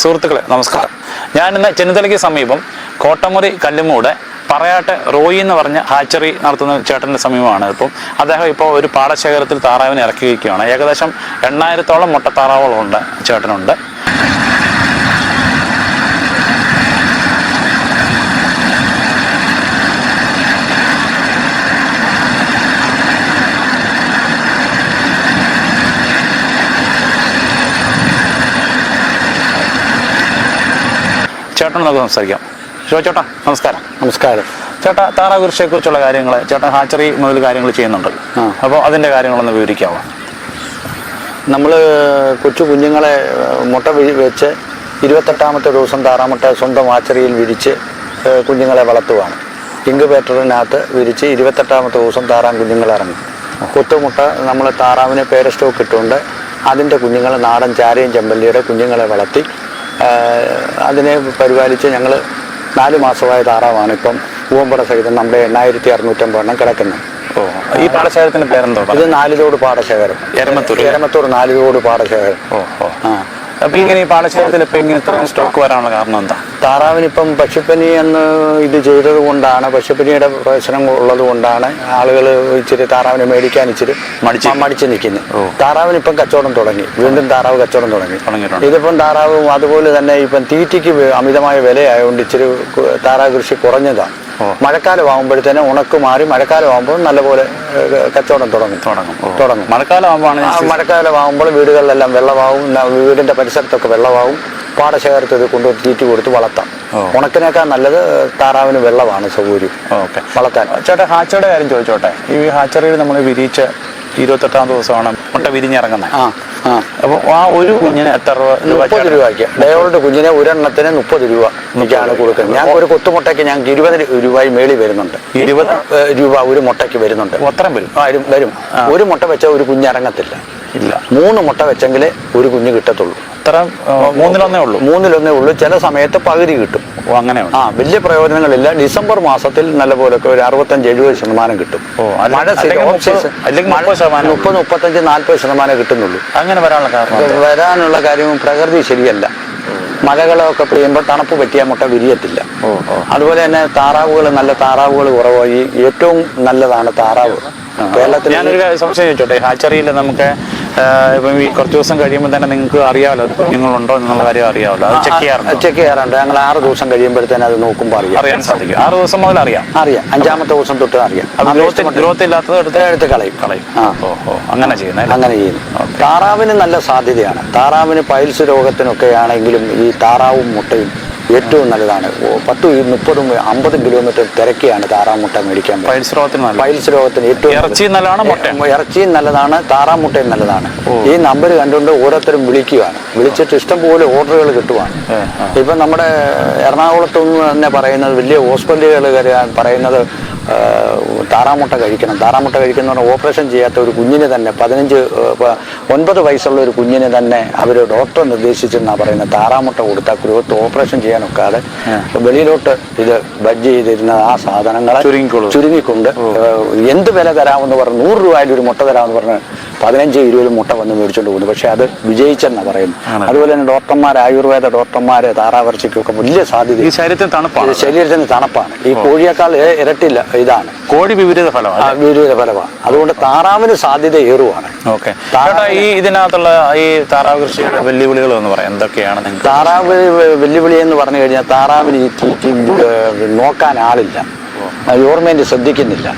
സുഹൃത്തുക്കളെ നമസ്കാരം. ഞാൻ ഇന്ന് ചെന്നിത്തലയ്ക്ക് സമീപം കോട്ടമുറി കല്ലുമൂട് പറയാട്ട് റോയി എന്ന് പറഞ്ഞ ഹാച്ചറി നടത്തുന്ന ചേട്ടന്റെ സമീപമാണ്. ഇപ്പം അദ്ദേഹം ഇപ്പോൾ ഒരു പാടശേഖരത്തിൽ താറാവിനെ ഇറക്കിയിരിക്കുകയാണ്. ഏകദേശം എണ്ണായിരത്തോളം മുട്ടത്താറാവുകളുണ്ട് ചേട്ടനുണ്ട്. ചേട്ടൻ നമുക്ക് സംസാരിക്കാം. ശിവ ചേട്ടാ നമസ്കാരം. നമസ്കാരം. ചേട്ടാ താറാവ് കൃഷിയെ കുറിച്ചുള്ള കാര്യങ്ങൾ ചേട്ടൻ ഹാച്ചറി മുതൽ കാര്യങ്ങൾ ചെയ്യുന്നുണ്ട്. അപ്പോൾ അതിന്റെ കാര്യങ്ങളൊന്ന് വിവരിക്കാമോ നമ്മൾ കൊച്ചു കുഞ്ഞുങ്ങളെ മുട്ട വെച്ച് ഇരുപത്തെട്ടാമത്തെ ദിവസം താറാമുട്ട സ്വന്തം ആച്ചറിയിൽ വിരിച്ച് കുഞ്ഞുങ്ങളെ വളർത്തുവാണ്. ഇങ്കുബേറ്ററിനകത്ത് വിരിച്ച് ഇരുപത്തെട്ടാമത്തെ ദിവസം താറാം കുഞ്ഞുങ്ങൾ ഇറങ്ങും. കൊത്തുമുട്ട നമ്മൾ താറാവിന് പേര സ്റ്റോക്ക് ഇട്ടുകൊണ്ട് അതിന്റെ കുഞ്ഞുങ്ങളെ നാടൻ ചാരയും ചെമ്പല്ലിയുടെ കുഞ്ഞുങ്ങളെ വളർത്തി അതിനെ പരിപാലിച്ച് ഞങ്ങൾ നാല് മാസമായ താറാവാണ് ഇപ്പം പൂവമ്പട സഹിതം നമ്മുടെ എണ്ണായിരത്തി അറുന്നൂറ്റമ്പത് എണ്ണം കിടക്കുന്നത് ഓ ഈ പാടശേഖരത്തിന്റെ പേരെന്തോ? ഇത് നാലുതോട് പാടശേഖരം. എരമത്തൂർ എരമത്തൂർ നാലുതോട് പാടശേഖരം. ഓ ഓ. ആ. അപ്പൊ ഇങ്ങനെ ഈ പാടശേഖരത്തിൽ ഇപ്പൊ ഇങ്ങനെ ഇത്രയും സ്റ്റോക്ക് വരാനുള്ള കാരണം എന്താ താറാവിനിപ്പം പക്ഷിപ്പനി എന്ന് ഇത് ചെയ്തത് കൊണ്ടാണ് പക്ഷിപ്പനിയുടെ പ്രശ്നം ഉള്ളത് കൊണ്ടാണ് ആളുകൾ ഇച്ചിരി താറാവിനെ മേടിക്കാൻ ഇച്ചിരി മടിച്ച്. മടിച്ച് നിൽക്കുന്നത് താറാവിന് താറാവിനിപ്പം കച്ചവടം തുടങ്ങി വീണ്ടും താറാവ് കച്ചവടം തുടങ്ങി. ഇതിപ്പം താറാവും അതുപോലെ തന്നെ ഇപ്പം തീറ്റയ്ക്ക് അമിതമായ വിലയായതുകൊണ്ട് ഇച്ചിരി താറാവ് കൃഷി കുറഞ്ഞതാണ്. മഴക്കാലം ആകുമ്പോഴത്തേനും ഉണക്ക് മാറി മഴക്കാലം ആകുമ്പോൾ നല്ലപോലെ കച്ചവടം തുടങ്ങും. തുടങ്ങും. തുടങ്ങും. മഴക്കാലം ആകുമ്പോഴാണ് മഴക്കാലം ആകുമ്പോൾ വീടുകളിലെല്ലാം വെള്ളമാവും വീടിന്റെ പരിസരത്തൊക്കെ വെള്ളമാവും. പാടശേഖരത്ത് ഇത് കൊണ്ട് തീറ്റി കൊടുത്ത് വളർത്താം. ഉണക്കിനേക്കാൾ നല്ലത് താറാവിന് വെള്ളമാണ് സൗകര്യം. ഓക്കെ. വളർത്താൻ. ചേട്ടാ ഹാച്ചറിയുടെ കാര്യം ചോദിച്ചോട്ടെ. ഈ ഹാച്ചറിയിൽ നമ്മൾ വിരിയിച്ച ഇരുപത്തെട്ടാം ദിവസമാണ് മുട്ട വിരിഞ്ഞിറങ്ങുന്നത്. ആ. അപ്പോൾ ആ ഒരു കുഞ്ഞിന് എത്ര രൂപ മുപ്പത് രൂപയ്ക്ക്. ഡയോളുടെ കുഞ്ഞിനെ ഒരെണ്ണത്തിന് മുപ്പത് രൂപ എനിക്കാണ് കൊടുക്കുന്നത്. ഞങ്ങൾക്ക് ഒരു കൊത്തുമുട്ടയ്ക്ക് ഞങ്ങൾക്ക് ഇരുപത് രൂപയും മേളി വരുന്നുണ്ട്. ഇരുപത് രൂപ ഒരു മുട്ടയ്ക്ക് വരുന്നുണ്ട്. അത്രയും വരും. ആ, വരും വരും. ഒരു മുട്ട വെച്ചാൽ ഒരു കുഞ്ഞിറങ്ങത്തില്ല ഇല്ല. മൂന്ന് മുട്ട വെച്ചെങ്കിലേ ഒരു കുഞ്ഞ് കിട്ടത്തുള്ളൂ. അത്ര മൂന്നിലൊന്നേ ഉള്ളൂ. മൂന്നിലൊന്നേ ഉള്ളൂ. ചില സമയത്ത് പകുതി കിട്ടും. ഓ അങ്ങനെയുണ്ട് ആ വലിയ പ്രയോജനങ്ങളില്ല. ഡിസംബർ മാസത്തിൽ നല്ലപോലൊക്കെ ഒരു അറുപത്തഞ്ച് എഴുപത് ശതമാനം കിട്ടും. മഴ മുപ്പത്- മുപ്പത്തഞ്ച് നാൽപ്പത് ശതമാനം കിട്ടുന്നുള്ളൂ. അങ്ങനെ വരാനുള്ള കാരണം വരാനുള്ള കാര്യവും പ്രകൃതി ശരിയല്ല. മഴകളൊക്കെ പെയ്യുമ്പോൾ തണുപ്പ് പറ്റിയ മുട്ട വിരിയത്തില്ല. അതുപോലെ തന്നെ താറാവുകൾ നല്ല താറാവുകൾ കുറവായി ഏറ്റവും നല്ലതാണ് താറാവ്. കേരളത്തിൽ ഞാനൊരു കാര്യം സംശയം ചോദിച്ചോട്ടെ? ഹാച്ചറിയിൽ നമുക്ക് ഇപ്പം ഈ കുറച്ച് ദിവസം കഴിയുമ്പോൾ തന്നെ നിങ്ങൾക്ക് അറിയാമല്ലോ അത് കുഞ്ഞുങ്ങളുണ്ടോ എന്നുള്ള കാര്യം അറിയാമല്ലോ അത് ചെക്ക് ചെയ്യാറുണ്ട്. ചെക്ക് ചെയ്യാറുണ്ട്. ഞങ്ങൾ ആറ് ദിവസം കഴിയുമ്പോഴത്തേനും അത് നോക്കുമ്പോൾ അറിയാം. അറിയാൻ സാധിക്കും. ആറ് ദിവസം മുതൽ അറിയാം. അറിയാം. അഞ്ചാമത്തെ ദിവസം തൊട്ട് അറിയാം. ഗ്രോത്ത് ഇല്ലാത്തത് എടുത്ത് എടുത്ത് കളയും. കളയും. ആ. ഓ ഓ അങ്ങനെ ചെയ്യുന്നത് അങ്ങനെ ചെയ്യുന്നു. താറാവിന് നല്ല സാധ്യതയാണ്. താറാവിന് പൈൽസ് രോഗത്തിനൊക്കെ ആണെങ്കിലും ഈ താറാവും മുട്ടയും ഏറ്റവും നല്ലതാണ്. പത്ത് മുപ്പതും അമ്പതും കിലോമീറ്റർ തിരക്കിയാണ് താറാമുട്ട മേടിക്കാൻ. പൈൽസ് രോഗത്തിന് ഏറ്റവും ഇറച്ചിയും നല്ലതാണ് താറാമുട്ടയും നല്ലതാണ്. ഈ നമ്പർ കണ്ടുകൊണ്ട് ഓരോരുത്തരും വിളിക്കുകയാണ് വിളിച്ചിട്ട് ഇഷ്ടംപോലെ ഓർഡറുകൾ കിട്ടുവാണ്. ഇപ്പൊ നമ്മുടെ എറണാകുളത്ത് നിന്ന് തന്നെ പറയുന്നത് വലിയ ഹോസ്പിറ്റലുകൾ പറയുന്നത് താറാമുട്ട കഴിക്കണം. താറാമുട്ട കഴിക്കുന്ന പറഞ്ഞാൽ ഓപ്പറേഷൻ ചെയ്യാത്ത ഒരു കുഞ്ഞിനെ തന്നെ പതിനഞ്ച് ഒൻപത് വയസ്സുള്ള ഒരു കുഞ്ഞിനെ തന്നെ അവർ ഡോക്ടർ നിർദ്ദേശിച്ചെന്നാണ് പറയുന്നത് താറാമുട്ട കൊടുത്താൽ ഗ്രോത്ത് ഓപ്പറേഷൻ ചെയ്യാനൊക്കാതെ വെളിയിലോട്ട് ഇത് ബഡ്ജ് ചെയ്തിരുന്ന ആ സാധനങ്ങളെ. ചുരുങ്ങിക്കൊണ്ട് എന്ത് വില തരാമെന്ന് പറഞ്ഞ് നൂറ് രൂപയിൽ ഒരു മുട്ട തരാമെന്ന് പറഞ്ഞ് പതിനഞ്ച് ഇരുപത് മുട്ട വന്ന് മേടിച്ചുകൊണ്ട് പോകുന്നു. പക്ഷെ അത് വിജയിച്ചെന്നാണ് പറയുന്നത്. അതുപോലെ തന്നെ ഡോക്ടർമാർ ആയുർവേദ ഡോക്ടർമാർ താറാവർച്ചയ്ക്കൊക്കെ വലിയ സാധ്യത. ഈ ശരീരത്തിന് തണുപ്പാണ്. ശരീരത്തിന് തണുപ്പാണ്. ഈ കോഴിയേക്കാൾ ഇരട്ടില്ല ഇതാണ്. കോഴി വിപരീത ഫലമാണ് വിപരീത ഫലമാണ്. അതുകൊണ്ട് താറാവിന് സാധ്യത ഏറുവാണ്. ഓക്കെ. ഈ ഇതിനകത്തുള്ള ഈ താറാവ് കൃഷിയുടെ വെല്ലുവിളികൾ എന്ന് പറയാം. എന്തൊക്കെയാണ് താറാവ് വെല്ലുവിളി എന്ന് പറഞ്ഞു കഴിഞ്ഞാൽ താറാവിന് ഈ നോക്കാൻ ആളില്ല. ഗവൺമെന്റ് ശ്രദ്ധിക്കുന്നില്ല.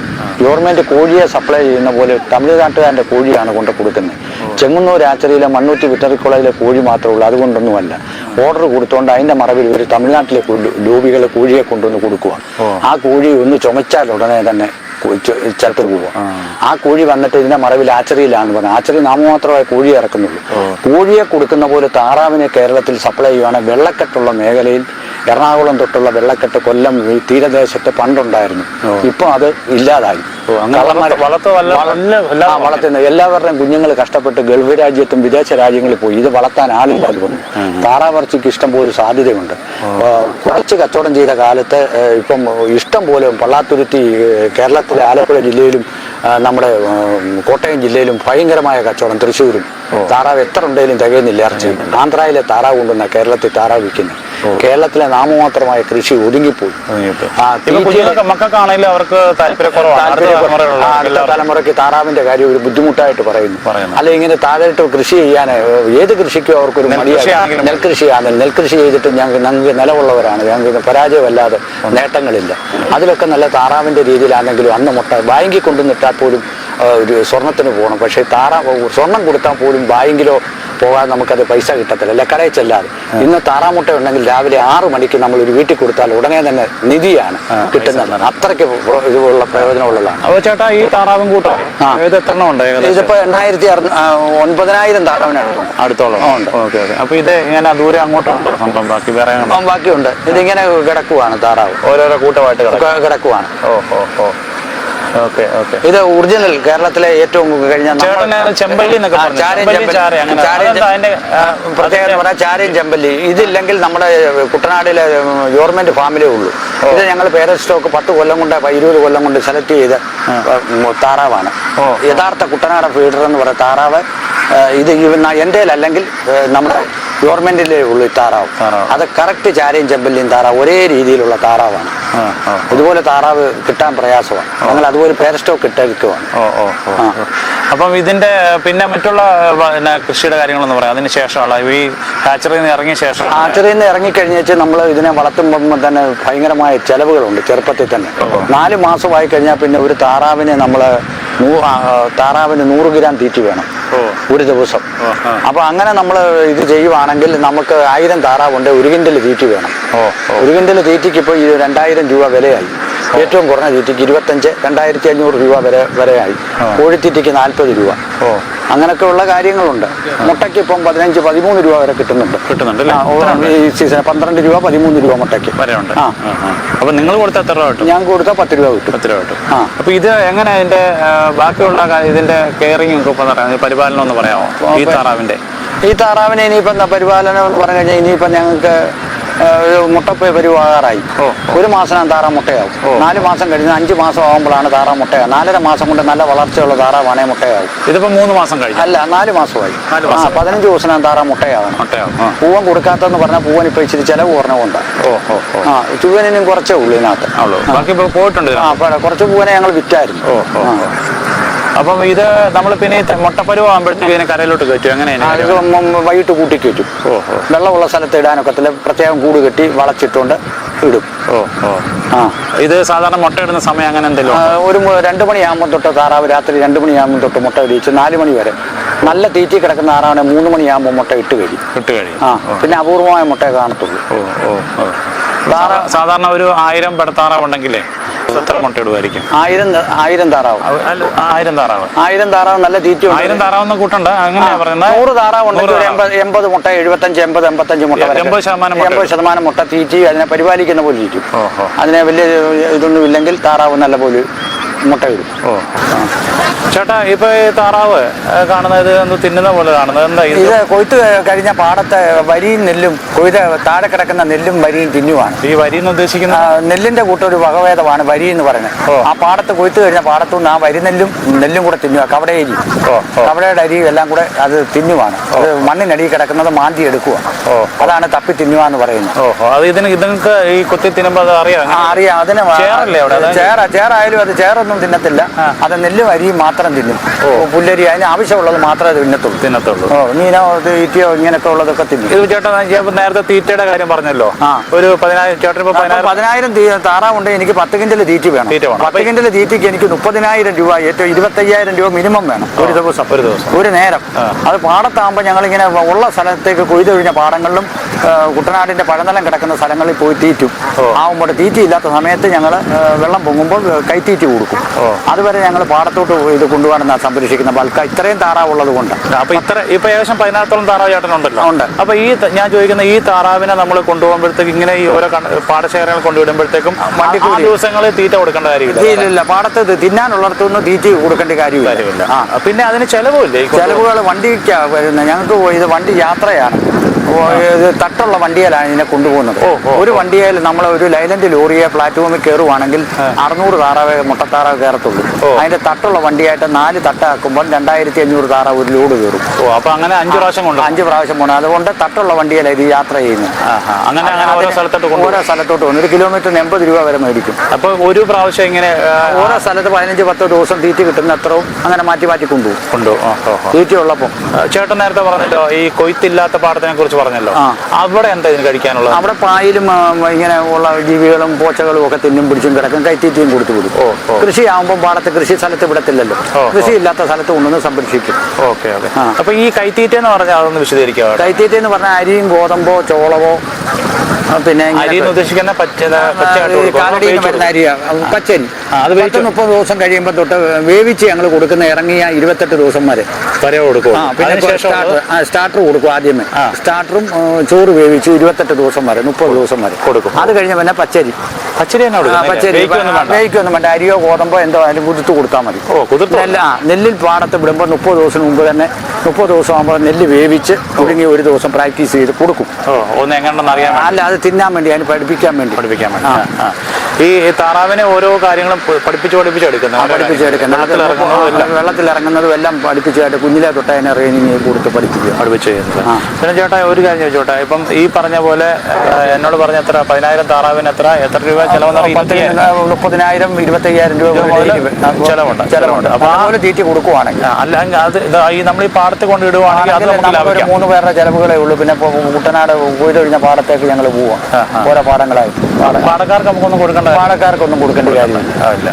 ഗവൺമെന്റ് കോഴിയെ സപ്ലൈ ചെയ്യുന്ന പോലെ തമിഴ്നാട്ടുകാരന്റെ കോഴിയാണ് കൊണ്ട് കൊടുക്കുന്നത്. ചെങ്ങന്നൂർ ആച്ചറിയിലെ മണ്ണൂറ്റി വിറ്ററിക്കുളയിലെ കോഴി മാത്രമേ ഉള്ളൂ. അതുകൊണ്ടൊന്നുമല്ല. ഓർഡർ കൊടുത്തുകൊണ്ട് അതിന്റെ മറവിൽ ഒരു തമിഴ്നാട്ടിലെ ലോബികളെ കോഴിയെ കൊണ്ടുവന്ന് കൊടുക്കുക ആ കോഴി ഒന്ന് ചുമച്ചാൽ ഉടനെ തന്നെ കു- ചു- ആ. കോഴി വന്നിട്ട് ഇതിന്റെ മറവിൽ ആച്ചറിയിലാണ് പറഞ്ഞു. ആച്ചറി നാമമാത്രമായി കോഴിയെ ഇറക്കുന്നുള്ളൂ. കോഴിയെ കൊടുക്കുന്ന പോലെ താറാവിനെ കേരളത്തിൽ സപ്ലൈ ചെയ്യുവാണ് വെള്ളക്കെട്ടുള്ള മേഖലയിൽ എറണാകുളം തൊട്ടുള്ള വെള്ളക്കെട്ട് കൊല്ലം തീരദേശത്ത് പണ്ടുണ്ടായിരുന്നു. ഇപ്പൊ അത് ഇല്ലാതായി. വളർത്തുന്ന എല്ലാവരുടെയും കുഞ്ഞുങ്ങൾ കഷ്ടപ്പെട്ട് ഗൾഫ് രാജ്യത്തും വിദേശ രാജ്യങ്ങളിൽ പോയി. ഇത് വളർത്താൻ ആളില്ല അതുകൊണ്ട്. താറാവർച്ചിക്ക് ഇഷ്ടം പോലെ സാധ്യതയുണ്ട്. കുറച്ച് കച്ചവടം ചെയ്ത കാലത്ത് ഇപ്പം ഇഷ്ടം പോലെ പള്ളാത്തുരുത്തി കേരളത്തിലെ ആലപ്പുഴ ജില്ലയിലും നമ്മുടെ കോട്ടയം ജില്ലയിലും ഭയങ്കരമായ കച്ചവടം. തൃശ്ശൂരും താറാവ് എത്ര ഉണ്ടെങ്കിലും തികയുന്നില്ല ഇറച്ചി ആന്ധ്രയിലെ താറാവ് കൊണ്ടുവന്ന കേരളത്തിൽ താറാവ് വിൽക്കുന്നത് കേരളത്തിലെ നാമമാത്രമായ കൃഷി ഒതുങ്ങിപ്പോയി. മക്കൾക്കാണെങ്കിലും അവർക്ക് അടുത്ത തലമുറയ്ക്ക് താറാവിന്റെ കാര്യം ഒരു ബുദ്ധിമുട്ടായിട്ട് പറയുന്നു. അല്ലെ ഇങ്ങനെ താഴെട്ട് കൃഷി ചെയ്യാൻ ഏത് കൃഷിക്കും അവർക്കൊരു മടിയാണ് നെൽകൃഷിയാണെങ്കിലും നെൽകൃഷിയാണ്. നെൽകൃഷി ചെയ്തിട്ട് ഞങ്ങൾക്ക് ഞങ്ങൾക്ക് നിലവുള്ളവരാണ്. ഞങ്ങൾക്ക് പരാജയമല്ലാതെ നേട്ടങ്ങളില്ല. അതിലൊക്കെ നല്ല താറാവിന്റെ രീതിയിലാണെങ്കിലും അന്ന് മുട്ട ബാങ്കിൽ കൊണ്ടുവന്നിട്ടാൽ പോലും ഒരു സ്വർണത്തിന് പോകണം. പക്ഷേ താറാവ് സ്വർണം കൊടുത്താൽ പോലും ബാങ്കിലോ പോകാൻ നമുക്കത് പൈസ കിട്ടത്തില്ല. അല്ലെ? കടയിൽ ചെല്ലാതെ. ഇന്ന് താറാമുട്ട ഉണ്ടെങ്കിൽ രാവിലെ ആറു മണിക്ക് നമ്മൾ ഒരു വീട്ടിൽ കൊടുത്താൽ ഉടനെ തന്നെ നിധിയാണ് കിട്ടുന്നത്. അത്രയ്ക്ക് ഇതുപോലുള്ള ഇതുള്ള പ്രയോജനമുള്ളതാണ്. അപ്പോൾ ചേട്ടാ ഈ താറാവും കൂട്ടം. ഇത് എത്ര ഉണ്ട് ഇതിപ്പോ എണ്ണായിരത്തി ഒൻപതിനായിരം താറാവിനാണ് അടുത്തോളം. ഉണ്ട്. Okay okay. അപ്പൊ ഇത് ഇങ്ങനെ ദൂരെ അങ്ങോട്ടാണ്? സംഭവം ബാക്കി വേറെ എങ്ങാണ്ടോ? അപ്പം ബാക്കിയുണ്ട്. ഇതിങ്ങനെ കിടക്കുവാണ് താറാവ്. ഓരോരോ കൂട്ടമായിട്ട് കിടക്കുവാണ്. Oh oh oh okay okay. ഇത് ഒറിജിനൽ കേരളത്തിലെ ഏറ്റവും കഴിഞ്ഞ ചെമ്പല്ലി പ്രത്യേകത? പറഞ്ഞാൽ ചാരയും ചെമ്പല്ലി. ഇതില്ലെങ്കിൽ നമ്മുടെ കുട്ടനാടിലെ ഗവൺമെന്റ് ഫാമിലേ ഉള്ളൂ. ഇത് ഞങ്ങൾ പേരന്റ് സ്റ്റോക്ക് പത്ത് കൊല്ലം കൊണ്ട് ഇരുപത് കൊല്ലം കൊണ്ട് സെലക്ട് ചെയ്ത താറാവാണ്. യഥാർത്ഥ കുട്ടനാടൻ ഫീഡർ എന്ന് പറയുന്ന താറാവ് ഇത് എന്റെ അല്ലെങ്കിൽ നമ്മുടെ ഗവൺമെന്റിലെ ഉള്ളു താറാവ്. അത് കറക്റ്റ് ചാരയും ചെമ്പല്ലിയും താറാവ് ഒരേ രീതിയിലുള്ള താറാവാണ്. ഇതുപോലെ താറാവ് കിട്ടാൻ പ്രയാസമാണ്. ഞങ്ങൾ അതുപോലെ പേര സ്റ്റോക്ക് ഇട്ടേക്കുവാണ് അപ്പം ഇതിന്റെ പിന്നെ മറ്റുള്ള കൃഷിയുടെ കാര്യങ്ങളെന്ന് പറയാം. അതിന് ശേഷമുള്ള ഈ ഹാച്ചറിയിൽ നിന്ന് ഇറങ്ങിയ ശേഷം. ഹാച്ചറിയിൽ നിന്ന് ഇറങ്ങിക്കഴിഞ്ഞാൽ നമ്മൾ ഇതിനെ വളർത്തുമ്പോൾ തന്നെ ഭയങ്കരമായ ചെലവുകളുണ്ട് ചെറുപ്പത്തിൽ തന്നെ. നാല് മാസമായി കഴിഞ്ഞാൽ പിന്നെ ഒരു താറാവിനെ നമ്മൾ താറാവിന് നൂറ് ഗ്രാം തീറ്റി വേണം. ഒരു ദിവസം. അപ്പോൾ അപ്പൊ അങ്ങനെ നമ്മൾ ഇത് ചെയ്യുവാണെങ്കിൽ നമുക്ക് ആയിരം താറാവുണ്ട് ഒരു കിൻഡൽ തീറ്റി വേണം. ഒരു കിൻഡൽ തീറ്റിക്ക് ഇപ്പോൾ ഈ രണ്ടായിരം രൂപ വിലയായി. ഏറ്റവും കുറഞ്ഞ തീറ്റിക്ക് ഇരുപത്തഞ്ച് രണ്ടായിരത്തി അഞ്ഞൂറ് രൂപ വരെ വരെയായി. കോഴിത്തീറ്റിക്ക് നാൽപ്പത് രൂപ. അങ്ങനെയൊക്കെയുള്ള കാര്യങ്ങളുണ്ട്. മുട്ടയ്ക്ക് ഇപ്പം പതിനഞ്ച് പതിമൂന്ന് രൂപ വരെ കിട്ടുന്നുണ്ട്. കിട്ടുന്നുണ്ട് ഈ സീസൺ പന്ത്രണ്ട് രൂപ പതിമൂന്ന് രൂപ മുട്ടയ്ക്ക്. വരെ ഉണ്ട് ആ. അപ്പൊ നിങ്ങൾ കൊടുത്ത എത്ര രൂപ കിട്ടും? ഞാൻ കൊടുത്താൽ പത്ത് രൂപ കിട്ടും. പത്ത് രൂപ കിട്ടും. ആ. അപ്പൊ ഇത് എങ്ങനെ അതിന്റെ ആ, ബാക്കിയുള്ള ഇതിന്റെ കെയറിംഗ് ഒക്കെ പറയാം പരിപാലനം ഒന്ന് പറയാമോ? ഈ താറാവിന്റെ. ഈ താറാവിനെ ഇനിയിപ്പം എന്താ പരിപാലനം എന്ന് പറഞ്ഞു കഴിഞ്ഞാൽ ഇനിയിപ്പം ഞങ്ങൾക്ക് മുട്ടപ്പ് പരിവാകാറായി ഒരു മാസം താറാ മുട്ടയാവും. നാല് മാസം കഴിഞ്ഞ് അഞ്ച് മാസം ആകുമ്പോഴാണ് താറാ മുട്ടയാവും നാലര മാസം കൊണ്ട് നല്ല വളർച്ചയുള്ള താറാവാണേ മുട്ടയാവും. ഇതിപ്പോ മൂന്ന് മാസം കഴിഞ്ഞു. അല്ല നാല് മാസമായി. ആ. പതിനഞ്ച് ദിവസം താറാ മുട്ടയാവണം പൂവൻ കൊടുക്കാത്തെന്ന് പറഞ്ഞാൽ പൂവൻ ഇപ്പൊ ഇച്ചിരി ചെലവ് കുറഞ്ഞുകൊണ്ട്. ആ ചുവനിനും കുറച്ചേ ഉള്ളൂ ഇതിനകത്ത്. ബാക്കി പോയിട്ടുണ്ട് ആ കുറച്ച് പൂവനെ ഞങ്ങൾ വിറ്റായിരുന്നു. അപ്പം ഇത് നമ്മൾ പിന്നെ ത- ആകുമ്പോഴത്തേക്ക് കരയിലോട്ട് കയറ്റും. എങ്ങനെയാണ് വൈകിട്ട് കൂട്ടിക്കയറ്റും ഓ ഓ വെള്ളമുള്ള സ്ഥലത്ത് ഇടാനൊക്കത്തില്ല. പ്രത്യേകം കൂട് കെട്ടി വളച്ചിട്ടുകൊണ്ട് ഇടും. ഓ ഓ ആ. ഇത് സാധാരണ മുട്ട ഇടുന്ന സമയം അങ്ങനെ എന്തെങ്കിലും ഒരു രണ്ട് മണിയാകുമ്പോൾ തൊട്ട് താറാവ് രാത്രി രണ്ട് മണിയാകുമ്പോൾ തൊട്ട് മുട്ട ഇടിച്ച് നാല് മണി വരെ നല്ല തീറ്റി കിടക്കുന്ന താറാവിനെ മൂന്ന് മണിയാകുമ്പോൾ മുട്ട ഇട്ട് കഴിയും. ഇട്ട് കഴിയും. ആ പിന്നെ അപൂർവമായ മുട്ടയെ കാണത്തുള്ളൂ. ഓ ഓ സാധാരണ ഒരു ആയിരം പെടത്താറാവ് എത്ര മുട്ട ഇടുമായിരിക്കും ആയിരം ആയിരം താറാവ് ആയിരം താറാവ് ആയിരം താറാവ് നല്ല തീറ്റ. ആയിരം താറാവ് കൂട്ടണ്ട. അങ്ങനെയാ പറയുന്നത് നൂറ് താറാവ് ഉണ്ടെങ്കിൽ എൺപത് എൺപത് മുട്ട എഴുപത്തഞ്ച് എൺപത് എൺപത്തഞ്ച് മുട്ട വരെ എൺപത് ശതമാനം മുട്ട എൺപത് ശതമാനം മുട്ട തീറ്റി അതിനെ പരിപാലിക്കുന്ന പോലെ ഇരിക്കും. അതിനെ വലിയ ഇതൊന്നും ഇല്ലെങ്കിൽ താറാവ് നല്ല പോലെ മുട്ട ഇടും ഓ. ചേട്ടാ ഇപ്പൊ ഈ താറാവ് കാണുന്നത് ഒന്ന് തിന്നുന്ന പോലെ കാണുന്നത്. എന്താ ഇത്? ഇത് കൊയ്ത്ത് കഴിഞ്ഞ പാടത്തെ വരിയും നെല്ലും കൊയ്ത് താഴെ കിടക്കുന്ന നെല്ലും വരിയും തിന്നുവാണ്. ഈ വരി എന്ന് ഉദ്ദേശിക്കുന്ന ആ, നെല്ലിന്റെ കൂട്ടൊരു വകഭേദമാണ് വരി എന്ന് പറയുന്നത്. ഓ. ആ പാടത്ത് കൊയ്ത്ത് കഴിഞ്ഞ പാടത്തു നിന്ന് ആ വരി നെല്ലും നെല്ലും കൂടെ തിന്നുക കവട അരി ഓ, ഓ. കവടയുടെ അരി എല്ലാം കൂടെ അത് തിന്നുവാണ്. അത് മണ്ണിനടിയിൽ കിടക്കുന്നത് മാന്തി എടുക്കുക ഓ. അതാണ് തപ്പി തിന്നുക എന്ന് പറയുന്നത്. ഓഹോ അത് ഇതിന് ഇതിനൊക്കെ ഈ കുത്തി തിന്നുമ്പോ അത് അറിയാം. ആ അറിയാം. അതിന് ചേറല്ലേ അവിടെ? അതായത് ചേറായാലും അത് ചേറൊന്നും തിന്നത്തില്ല ആ. അത് നെല്ലും അരിയും മാത്രം തിന്നും പുല്ലരി അതിന് ആവശ്യമുള്ളത് മാത്രമേ തിന്നത്തുള്ളൂ തിന്നത്തുള്ളൂ ഓ മീനോ തീറ്റയോ ഇങ്ങനെയൊക്കെ ഉള്ളതൊക്കെ തിന്നും ഇത് ചേട്ടൻ നേരത്തെ തീറ്റയുടെ കാര്യം പറഞ്ഞല്ലോ. ഒരു പതിനായിരം ചേട്ടൻ പതിനായിരം താറാവുണ്ട് എനിക്ക് പത്ത് കിൻഡൽ തീറ്റി വേണം തീറ്റ വേണം. പത്ത് കിൻഡൽ തീറ്റിക്ക് എനിക്ക് മുപ്പതിനായിരം രൂപ ഏറ്റവും ഇരുപത്തയ്യായിരം രൂപ മിനിമം വേണം ഒരു ദിവസം ഒരു ദിവസം ഒരു നേരം. അത് പാടത്താകുമ്പോൾ ഞങ്ങളിങ്ങനെ ഉള്ള സ്ഥലത്തേക്ക് കൊയ്ത് കഴിഞ്ഞ പാടങ്ങളിലും കുട്ടനാടിന്റെ പഴനിലം കിടക്കുന്ന സ്ഥലങ്ങളിൽ പോയി തീറ്റും. ആവുമ്പോൾ തീറ്റി ഇല്ലാത്ത സമയത്ത് ഞങ്ങൾ വെള്ളം പൊങ്ങുമ്പോൾ കൈത്തീറ്റി കൊടുക്കും. അതുവരെ ഞങ്ങൾ പാടത്തോട്ട് ഇത് കൊണ്ടുപോകാൻ സംരക്ഷിക്കുന്ന ബൾക്ക് ഇത്രയും താറാവുള്ളത് കൊണ്ട്. അപ്പൊ ഇത്ര ഇപ്പൊ ഏകദേശം പതിനാറത്തോളം താറാവ് ചേട്ടനുണ്ടല്ലോ ഉണ്ട്. അപ്പൊ ഈ ഞാൻ ചോദിക്കുന്ന ഈ താറാവിനെ നമ്മൾ കൊണ്ടുപോകുമ്പോഴത്തേക്ക് ഇങ്ങനെ ഈ ഓരോ പാടശേഖരങ്ങൾ കൊണ്ടുവിടുമ്പോഴത്തേക്കും ആ ദിവസങ്ങളിൽ തീറ്റ കൊടുക്കേണ്ട കാര്യമില്ല. ഇല്ല പാടത്ത് ഇത് തീറ്റ കൊടുക്കേണ്ട കാര്യമില്ല. പിന്നെ അതിന് ചെലവില്ലേ ചെലവുകൾ വണ്ടിക്ക് ഞങ്ങൾക്ക് ഇത് വണ്ടി യാത്രയാണ്. തട്ടുള്ള വണ്ടിയിലാണ് ഇതിനെ കൊണ്ടുപോകുന്നത്. ഒരു വണ്ടിയിൽ നമ്മൾ ഒരു ലൈലൻഡ് ലോറിയെ പ്ലാറ്റ്ഫോമിൽ കയറുവാണെങ്കിൽ അറുന്നൂറ് താറാവ് മുട്ടത്താറാവേ കയറത്തുള്ളൂ അതിന്റെ തട്ടുള്ള വണ്ടിയായിട്ട് നാല് തട്ടാക്കുമ്പോൾ രണ്ടായിരത്തി അഞ്ഞൂറ് താറാവ് ഒരു ലോഡ് കയറും. ഓ അപ്പൊ അങ്ങനെ അഞ്ചു പ്രാവശ്യം കൊണ്ട് അഞ്ച് പ്രാവശ്യം പോകണം അതുകൊണ്ട് തട്ടുള്ള വണ്ടിയല്ല ഇത് യാത്ര ചെയ്യുന്നത്. അങ്ങനെ അങ്ങനെ ഓരോ സ്ഥലത്തോട്ട് ഓരോ സ്ഥലത്തോട്ട് പോകുന്നു ഒരു കിലോമീറ്ററിന് എൺപത് രൂപ വരെ മേടിക്കും. അപ്പൊ ഒരു പ്രാവശ്യം ഇങ്ങനെ ഓരോ സ്ഥലത്ത് പതിനഞ്ച് പത്തോ ദിവസം തീറ്റ കിട്ടുന്ന അത്രയും അങ്ങനെ മാറ്റി മാറ്റി കൊണ്ടുപോകും. കൊണ്ടു ഓ, ഓ, ഓ. തീറ്റ ഉള്ളപ്പോൾ ചേട്ടൻ നേരത്തെ പറഞ്ഞല്ലോ ഈ കൊയ്ത്തില്ലാത്ത പാടത്തിനെ കുറിച്ച് പറഞ്ഞല്ലോ. അവിടെ എന്താ ഇതിന് കഴിക്കാനുള്ളത്? അവിടെ പായലും ഇങ്ങനെ ഉള്ള ജീവികളും പോച്ചകളും ഒക്കെ തിന്നും പിടിച്ചും കിടക്കും കൈത്തീറ്റയും കൊടുത്തു ഓ. കൃഷി ആകുമ്പോൾ പാടത്ത് കൃഷി സ്ഥലത്ത് വിടത്തില്ലല്ലോ. കൃഷി ഇല്ലാത്ത സ്ഥലത്ത് കൊണ്ടുവന്ന് സംരക്ഷിക്കും. Okay okay. അപ്പൊ ഈ കൈത്തീറ്റ എന്ന് പറഞ്ഞാൽ അതൊന്ന് വിശദീകരിക്കാം കൈത്തീറ്റ എന്ന് പറഞ്ഞാൽ അരിയും ഗോതമ്പോ ചോളവോ പിന്നെ ഉദ്ദേശിക്കുന്ന. കാലടിയിൽ വരുന്ന അത് പച്ചരി. അത് പത്ത് മുപ്പത് ദിവസം കഴിയുമ്പോൾ തൊട്ട് വേവിച്ച് ഞങ്ങൾ കൊടുക്കുന്ന ഇറങ്ങിയ ഇരുപത്തെട്ട് ദിവസം വരെ. വരെ കൊടുക്കും. പിന്നെ സ്റ്റാർട്ടർ സ്റ്റാർട്ടർ കൊടുക്കും ആദ്യമേ. സ്റ്റാർട്ടറും ചോറ് വേവിച്ച് ഇരുപത്തെട്ട് ദിവസം വരെ മുപ്പത് ദിവസം വരെ. കൊടുക്കും. അത് കഴിഞ്ഞ പിന്നെ പച്ചരി. പച്ചരി പച്ചരി. വേവിക്കൊന്നും വേണ്ട. അരിയോ ഗോതമ്പോ എന്തോ എന്തായാലും കുതിർത്ത് കൊടുത്താൽ മതി. നെല്ല് ആ നെല്ലിൽ പാടത്ത് വിടുമ്പോൾ മുപ്പത് ദിവസം മുമ്പ് തന്നെ മുപ്പത് ദിവസം ആകുമ്പോൾ നെല്ല് വേവിച്ച് ഒടുങ്ങി ഒരു ദിവസം പ്രാക്ടീസ് ചെയ്ത് കൊടുക്കും. ഓ ഒന്ന് എങ്ങനെയാണെന്ന് അറിയാം അല്ല അത് തിന്നാൻ വേണ്ടി അതിന് പഠിപ്പിക്കാൻ വേണ്ടി. പഠിപ്പിക്കാൻ വേണ്ടി. ഈ താറാവിനെ ഓരോ കാര്യങ്ങളും പഠിപ്പിച്ചു പഠിപ്പിച്ച് എടുക്കുന്നത് പഠിപ്പിച്ചു പഠിപ്പിച്ചെടുക്കുന്നത് വെള്ളത്തിൽ ഇറങ്ങുന്നതും എല്ലാം പഠിപ്പിച്ചായിട്ട് കുഞ്ഞിലെ തൊട്ട് അതിനെ ട്രെയിനിങ് കൊടുത്ത് പഠിപ്പിക്കുക പഠിപ്പിച്ച് ചെയ്യുന്നത് പിന്നെ ചേട്ടാ ഒരു കാര്യം ചോദിച്ചോട്ടെ ഇപ്പം ഈ പറഞ്ഞ പോലെ എന്നോട് പറഞ്ഞ എത്ര പതിനായിരം താറാവിന് എത്ര എത്ര രൂപ ചെലവെന്ന് മുപ്പതിനായിരം ഇരുപത്തി അയ്യായിരം രൂപ ചെലവുണ്ട്. ചെലവുണ്ട് അപ്പൊ ആ- ഒരു തീറ്റി കൊടുക്കുവാണെങ്കിൽ അല്ലെങ്കിൽ അത് ഈ നമ്മൾ ഈ പാടത്ത് കൊണ്ട് ഇടുവാണെങ്കിൽ അത് നമുക്ക് മൂന്ന് പേരുടെ ചെലവുകളേ ഉള്ളൂ പിന്നെ കുട്ടനാട് കൊയ്തൊഴിഞ്ഞ പാടത്തേക്ക് ഞങ്ങൾ പോവാം. ഓരോ പാടങ്ങളായി പാട- പാടക്കാർക്ക് നമുക്കൊന്നും കൊടുക്കേണ്ട പാടക്കാർക്കൊന്നും കൊടുക്കേണ്ട കാര്യമില്ല